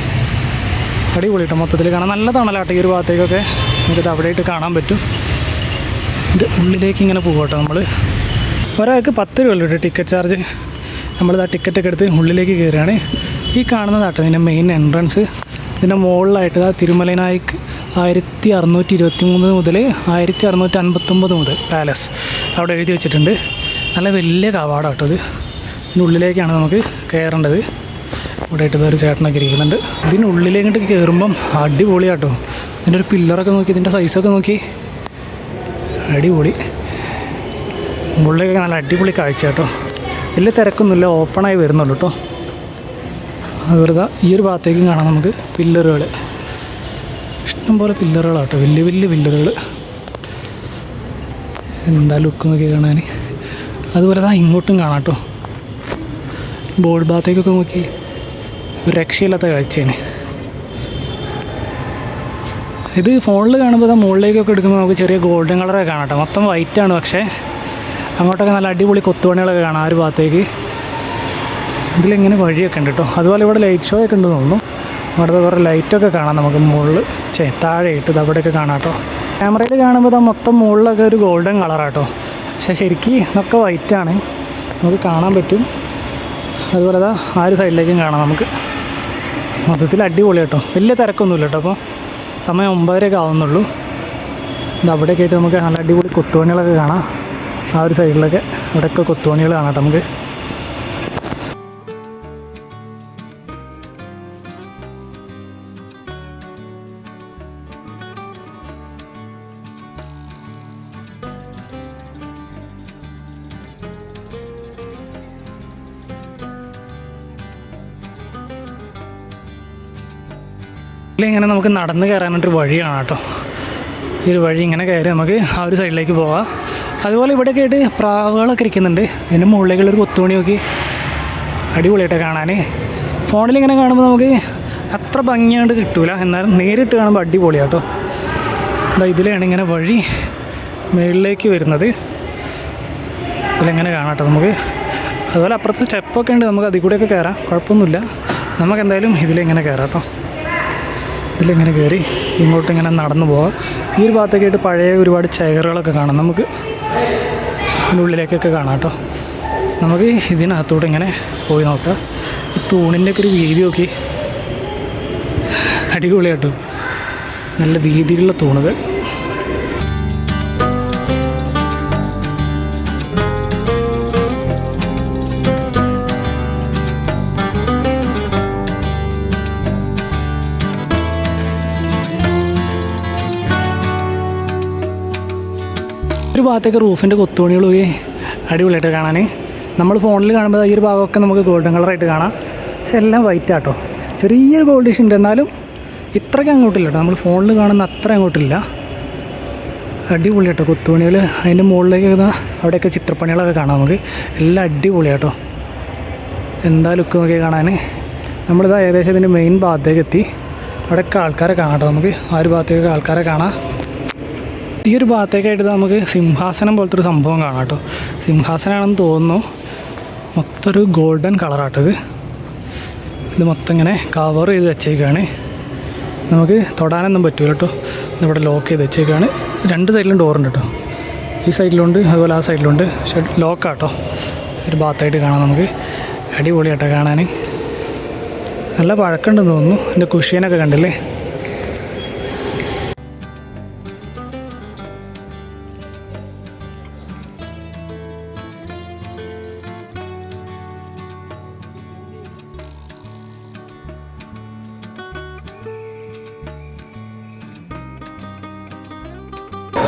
അടിപൊളി കേട്ടോ മൊത്തത്തിൽ കാണാൻ നല്ലതാണല്ലോ കേട്ടോ ഈ ഒരു ഭാഗത്തേക്കൊക്കെ. നമുക്കിത് അവിടെ ഇട്ട് കാണാൻ പറ്റും. ഇത് ഉള്ളിലേക്ക് ഇങ്ങനെ പോകും കേട്ടോ നമ്മൾ ഒരാൾക്ക് പത്ത് രൂപ ഉള്ളൂ ടിക്കറ്റ് ചാർജ് നമ്മളിത് ആ ടിക്കറ്റൊക്കെ എടുത്ത് ഉള്ളിലേക്ക് കയറുകയാണ്. ഈ കാണുന്നതാട്ടോ ഇതിന്റെ മെയിൻ എൻട്രൻസ് ഇതിന്റെ മുകളിലായിട്ട് ആ തിരുമലനായിക്ക് ആയിരത്തി അറുന്നൂറ്റി ഇരുപത്തി മൂന്ന് മുതൽ ആയിരത്തി അറുന്നൂറ്റി അൻപത്തൊമ്പത് മുതൽ പാലസ്. അവിടെ എഴുതി വെച്ചിട്ടുണ്ട്. നല്ല വലിയ കവാടം കേട്ടോ ഇത്. ഇതിനുള്ളിലേക്കാണ് നമുക്ക് കയറേണ്ടത്. ഇവിടെ ആയിട്ട് ഒരു ചേട്ടനൊക്കെ ഇരിക്കുന്നുണ്ട്. ഇതിനുള്ളിലേക്കിട്ട് കയറുമ്പം അടിപൊളിയാട്ടോ ഇതിന്റെ ഒരു പില്ലറൊക്കെ നോക്കി ഇതിന്റെ സൈസൊക്കെ നോക്കി. അടിപൊളി. മുകളിലേക്ക് നല്ല അടിപൊളി കാഴ്ച കേട്ടോ. വലിയ തിരക്കൊന്നുമില്ല ഓപ്പണായി വരുന്നുള്ളൂ കേട്ടോ. വെറുതെ ഈ ഒരു ഭാഗത്തേക്കും കാണാം നമുക്ക് പില്ലറുകൾ ഇഷ്ടംപോലെ പില്ലറുകളാട്ടോ. വലിയ വലിയ പില്ലറുകൾ എന്താ ലുക്ക് നോക്കി കാണാൻ അതുപോലെ ദാ ഇങ്ങോട്ടും കാണാം കേട്ടോ ബോർഡ് ഭാഗത്തേക്കൊക്കെ നോക്കി. രക്ഷയില്ലാത്ത കാഴ്ചയാണ്. ഇത് ഫോണിൽ കാണുമ്പോൾ മുകളിലേക്കൊക്കെ എടുക്കുമ്പോൾ നമുക്ക് ചെറിയ ഗോൾഡൻ കളറൊക്കെ കാണാം കേട്ടോ മൊത്തം വൈറ്റാണ് പക്ഷേ. അങ്ങോട്ടൊക്കെ നല്ല അടിപൊളി കൊത്തുപണികളൊക്കെ കാണാം ആ ഒരു ഭാഗത്തേക്ക്. ഇതിലിങ്ങനെ വഴിയൊക്കെ ഉണ്ട് കേട്ടോ അതുപോലെ ഇവിടെ ലൈറ്റ് ഷോ ഒക്കെ ഉണ്ടെന്ന് തോന്നുന്നു. അവിടുത്തെ കുറേ ലൈറ്റൊക്കെ കാണാം നമുക്ക് മുകളിൽ ചേ താഴെ ഇട്ട് ഇത് അവിടെയൊക്കെ കാണാം കേട്ടോ. ക്യാമറയിൽ കാണുമ്പോൾ ഇതാ മൊത്തം മുകളിലൊക്കെ ഒരു ഗോൾഡൻ കളറാട്ടോ പക്ഷേ ശരിക്കും ഇതൊക്കെ വൈറ്റാണ് നമുക്ക് കാണാൻ പറ്റും. അതുപോലെ അതാ ആ ഒരു സൈഡിലേക്കും കാണാം നമുക്ക്. മൊത്തത്തിൽ അടിപൊളി കേട്ടോ. വലിയ തിരക്കൊന്നുമില്ല കേട്ടോ അപ്പോൾ. സമയം ഒമ്പതരയൊക്കെ ആവുന്നുള്ളൂ. ഇത് അവിടെയൊക്കെ ആയിട്ട് നമുക്ക് നല്ല അടിപൊളി കൊത്തുപണികളൊക്കെ കാണാം. ആ ഒരു സൈഡിലൊക്കെ ഇവിടെയൊക്കെ കൊത്തുപണികൾ കാണാം കേട്ടോ നമുക്ക്. നമുക്ക് നടന്ന് കയറാനായിട്ടൊരു വഴിയാണ് കേട്ടോ. ഈ ഒരു വഴി ഇങ്ങനെ കയറി നമുക്ക് ആ ഒരു സൈഡിലേക്ക് പോവാം. അതുപോലെ ഇവിടെയൊക്കെ ആയിട്ട് പ്രാവുകളൊക്കെ ഇരിക്കുന്നുണ്ട്. ഇതിന്റെ മുകളിലേക്കുള്ളൊരു കൊത്തുമണി നോക്കി അടിപൊളിയായിട്ട് കാണാൻ ഫോണിൽ ഇങ്ങനെ കാണുമ്പോൾ നമുക്ക് അത്ര ഭംഗിയായിട്ട് കിട്ടൂല. എന്നാലും നേരിട്ട് കാണുമ്പോൾ അടിപൊളിയാട്ടോ ഇതാ ഇതിലാണ് ഇങ്ങനെ വഴി മുകളിലേക്ക് വരുന്നത്. ഇതിലെങ്ങനെ കാണാം കേട്ടോ നമുക്ക്. അതുപോലെ അപ്പുറത്ത് സ്റ്റെപ്പൊക്കെ ഉണ്ട്. നമുക്ക് അതിൽ കൂടെയൊക്കെ കയറാം. കുഴപ്പമൊന്നുമില്ല. നമുക്ക് എന്തായാലും ഇതിലെങ്ങനെ കയറാം കേട്ടോ. ഇതിലിങ്ങനെ കയറി ഇങ്ങോട്ട് ഇങ്ങനെ നടന്നു പോവാം. ഈ ഒരു ഭാഗത്തേക്കായിട്ട് പഴയ ഒരുപാട് ചെയറുകളൊക്കെ കാണാം. നമുക്ക് ഇതിന്റെ ഉള്ളിലേക്കൊക്കെ കാണാം കേട്ടോ. നമുക്ക് ഇതിനകത്തോട്ട് ഇങ്ങനെ പോയി നോക്കാം. ഈ തൂണിന്റെ ഒക്കെ ഒരു വീതി നോക്കി. അടിപൊളിയാട്ടോ. നല്ല വീതിയുള്ള തൂണുകൾ. ഭാഗത്തേക്ക് റൂഫിന്റെ കൊത്തുപണികൾ പോയി. അടിപൊളിയായിട്ട് കാണാൻ നമ്മൾ ഫോണിൽ കാണുമ്പോൾ ഈ ഒരു ഭാഗമൊക്കെ നമുക്ക് ഗോൾഡൻ കളറായിട്ട് കാണാം. പക്ഷെ എല്ലാം വൈറ്റ് ആട്ടോ. ചെറിയൊരു ഗോൾഡിഷ് ഉണ്ട്. എന്നാലും ഇത്രയ്ക്ക് അങ്ങോട്ടില്ല കേട്ടോ. നമ്മൾ ഫോണിൽ കാണുന്ന അത്ര അങ്ങോട്ടില്ല. അടിപൊളിയാട്ടോ കൊത്തുപണികൾ അതിന്റെ മുകളിലേക്ക് അവിടെയൊക്കെ ചിത്രപ്പണികളൊക്കെ കാണാം നമുക്ക്. എല്ലാം അടിപൊളിയാട്ടോ എന്താ ലുക്ക് നോക്കി കാണാൻ നമ്മളിത് ഏകദേശം ഇതിന്റെ മെയിൻ ഭാഗത്തേക്ക് എത്തി. അവിടെയൊക്കെ ആൾക്കാരെ കാണാം കേട്ടോ നമുക്ക്. ആ ഒരു ഭാഗത്തേക്ക് ആൾക്കാരെ കാണാം. ഈ ഒരു ഭാഗത്തേക്കായിട്ട് നമുക്ക് സിംഹാസനം പോലത്തെ ഒരു സംഭവം കാണാം കേട്ടോ. സിംഹാസനമാണെന്ന് തോന്നുന്നു. മൊത്തം ഒരു ഗോൾഡൻ കളറാട്ടത് ഇത്. മൊത്തം ഇങ്ങനെ കവർ ചെയ്ത് വെച്ചേക്കാണ്. നമുക്ക് തൊടാനൊന്നും പറ്റൂല കേട്ടോ. ഇവിടെ ലോക്ക് ചെയ്ത് വെച്ചേക്കാണ്. രണ്ട് സൈഡിലും ഡോറുണ്ട് കേട്ടോ. ഈ സൈഡിലുണ്ട് അതുപോലെ ആ സൈഡിലുണ്ട് പക്ഷെ ലോക്കാട്ടോ ഒരു ഭാഗത്തായിട്ട് കാണാം നമുക്ക്. അടിപൊളിയാട്ടോ കാണാൻ. നല്ല പഴക്കമുണ്ടെന്ന് തോന്നുന്നു. എന്റെ കുഷ്യനൊക്കെ കണ്ടില്ലേ?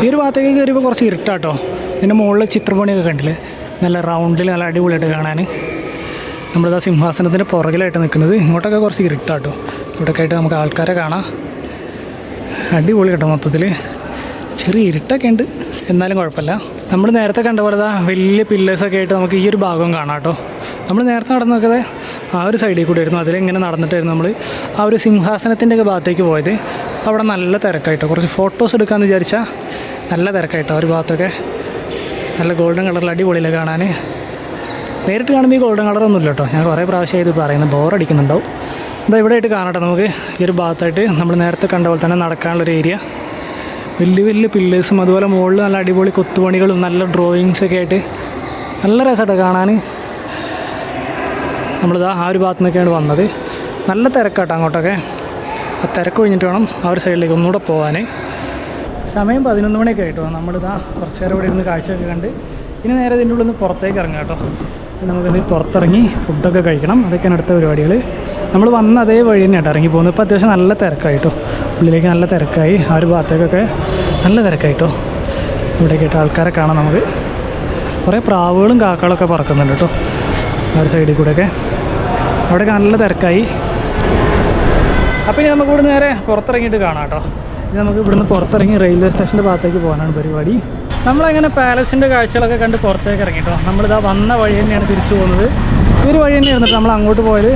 ഈ ഒരു ഭാഗത്തേക്ക് കയറിയപ്പോൾ കുറച്ച് ഇരുട്ടാട്ടോ. ഇതിന്റെ മുകളിൽ ചിത്രപണിയൊക്കെ കണ്ടില്ലേ? നല്ല റൗണ്ടിൽ നല്ല അടിപൊളിയായിട്ട് കാണാൻ നമ്മളിതാ സിംഹാസനത്തിന്റെ പുറകിലായിട്ട് നിൽക്കുന്നത് ഇങ്ങോട്ടൊക്കെ കുറച്ച് ഇരുട്ടാട്ടോ. ഇവിടെയൊക്കെ ആയിട്ട് നമുക്ക് ആൾക്കാരെ കാണാം. അടിപൊളി കേട്ടോ മൊത്തത്തിൽ ചെറിയ ഇരുട്ടൊക്കെ ഉണ്ട്. എന്നാലും കുഴപ്പമില്ല. നമ്മൾ നേരത്തെ കണ്ട പോലെ ഇതാ വലിയ പില്ലേഴ്സൊക്കെ ആയിട്ട് നമുക്ക് ഈ ഒരു ഭാഗം കാണാം കേട്ടോ നമ്മൾ നേരത്തെ നടന്നൊക്കെ ആ ഒരു സൈഡിൽ കൂടെ ആയിരുന്നു. അതിലിങ്ങനെ നടന്നിട്ടായിരുന്നു നമ്മൾ ആ ഒരു സിംഹാസനത്തിന്റെയൊക്കെ ഭാഗത്തേക്ക് പോയത്. അവിടെ നല്ല തിരക്കായിട്ടോ. കുറച്ച് ഫോട്ടോസ് എടുക്കാമെന്ന് വിചാരിച്ചാൽ നല്ല തിരക്കായിട്ടോ ഒരു ഭാഗത്തൊക്കെ. നല്ല ഗോൾഡൻ കളറിൽ അടിപൊളിയില്ല കാണാൻ നേരിട്ട് കാണുമ്പോൾ ഈ ഗോൾഡൻ കളറൊന്നുമില്ല കേട്ടോ. ഞാൻ കുറേ പ്രാവശ്യമായി ഇത് പറയുന്നത് ബോറടിക്കുന്നുണ്ടാവും ഇതാ ഇവിടെ ആയിട്ട് കാണട്ടെ നമുക്ക്. ഈ ഒരു ഭാഗത്തായിട്ട് നമ്മൾ നേരത്തെ കണ്ട പോലെ തന്നെ നടക്കാനുള്ളൊരു ഏരിയ വലിയ വലിയ പില്ലേഴ്സും അതുപോലെ മുകളിൽ നല്ല അടിപൊളി കൊത്തുപണികളും നല്ല ഡ്രോയിങ്സ് ഒക്കെ ആയിട്ട് നല്ല രസമായിട്ട് കാണാൻ നമ്മളിതാ ആ ഒരു ഭാഗത്തു നിന്നൊക്കെയാണ് വന്നത്. നല്ല തിരക്കാട്ടോ അങ്ങോട്ടൊക്കെ. ആ തിരക്ക് കഴിഞ്ഞിട്ട് വേണം ആ ഒരു സൈഡിലേക്ക് ഒന്നുകൂടെ പോകാൻ സമയം പതിനൊന്ന് മണിയൊക്കെ ആയിട്ടോ. നമ്മളിതാ കുറച്ച് നേരം ഇവിടെ ഇരുന്ന് കാഴ്ചയൊക്കെ കണ്ട് ഇനി നേരെ ഇതിന്റെ ഉള്ളിൽ നിന്ന് പുറത്തേക്ക് ഇറങ്ങാം കേട്ടോ. നമുക്കിത് പുറത്തിറങ്ങി ഫുഡൊക്കെ കഴിക്കണം. അതൊക്കെയാണ് അടുത്ത പരിപാടികൾ നമ്മൾ വന്ന അതേ വഴി തന്നെയാണ് ഇറങ്ങി പോകുന്നത് ഇപ്പോൾ അത്യാവശ്യം നല്ല തിരക്കായിട്ടോ. ഉള്ളിലേക്ക് നല്ല തിരക്കായി. ആ ഒരു ഭാഗത്തേക്കൊക്കെ നല്ല തിരക്കായിട്ടോ. ഇവിടെ ആയിട്ട് ആൾക്കാരെ കാണാം നമുക്ക്. കുറേ പ്രാവുകളും കാക്കകളൊക്കെ പറക്കുന്നുണ്ട് കേട്ടോ. ആ ഒരു സൈഡിൽ കൂടെയൊക്കെ. അവിടെയൊക്കെ നല്ല തിരക്കായി. അപ്പോൾ ഇനി നമുക്കിവിടെ നേരെ പുറത്തിറങ്ങിയിട്ട് കാണാം കേട്ടോ. ഇനി നമുക്ക് ഇവിടുന്ന് പുറത്തിറങ്ങി റെയിൽവേ സ്റ്റേഷന്റെ ഭാഗത്തേക്ക് പോകാനാണ് പരിപാടി. നമ്മളങ്ങനെ പാലസിന്റെ കാഴ്ചകളൊക്കെ കണ്ട് പുറത്തേക്ക് ഇറങ്ങി കേട്ടോ. നമ്മളിതാ വന്ന വഴി തന്നെയാണ് തിരിച്ചു പോകുന്നത്. ഒരു വഴി തന്നെ ഇരുന്നിട്ട് നമ്മൾ അങ്ങോട്ട് പോയത്.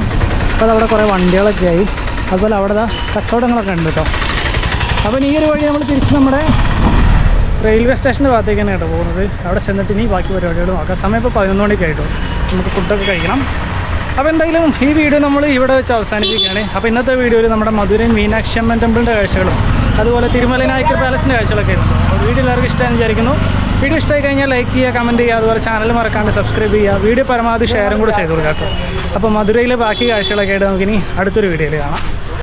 അപ്പോൾ അവിടെ കുറേ വണ്ടികളൊക്കെ ആയി. അതുപോലെ അവിടെ ദാ കച്ചവടങ്ങളൊക്കെ ഉണ്ട് കേട്ടോ. അപ്പോൾ ഈ ഒരു വഴി നമ്മൾ തിരിച്ച് നമ്മുടെ റെയിൽവേ സ്റ്റേഷന്റെ ഭാഗത്തേക്ക് തന്നെ കേട്ടോ പോകുന്നത്. അവിടെ ചെന്നിട്ട് ഇനി ബാക്കി പരിപാടികൾ നോക്കാം സമയം ഇപ്പോൾ പതിനൊന്ന് മണിക്ക് ആയിട്ടോ നമുക്ക് ഫുഡൊക്കെ കഴിക്കണം. അപ്പോൾ എന്തായാലും ഈ വീഡിയോ നമ്മൾ ഇവിടെ വെച്ച് അവസാനിപ്പിക്കുകയാണ്. അപ്പോൾ ഇന്നത്തെ വീഡിയോയിൽ നമ്മുടെ മധുരൻ മീനാക്ഷി അമ്മൻ ടെമ്പിളിന്റെ കാഴ്ചകളും അതുപോലെ തിരുമല നായ്ക്കർ പാലസിന്റെ കാഴ്ചകളൊക്കെ ആയിരുന്നു വീഡിയോ എല്ലാവർക്കും ഇഷ്ടമാണെന്ന് വിചാരിക്കുന്നു. വീഡിയോ ഇഷ്ടമായി കഴിഞ്ഞാൽ ലൈക്ക് ചെയ്യുക കമന്റ് ചെയ്യുക അതുപോലെ ചാനൽ മറക്കാണ്ട് സബ്സ്ക്രൈബ് ചെയ്യുക. വീഡിയോ പരമാവധി ഷെയറും കൂടെ ചെയ്ത് കൊടുക്കാം അപ്പോൾ മധുരയിലെ ബാക്കി കാഴ്ചകളൊക്കെ ആയിട്ട് നമുക്കിനി അടുത്തൊരു വീഡിയോയിൽ കാണാം.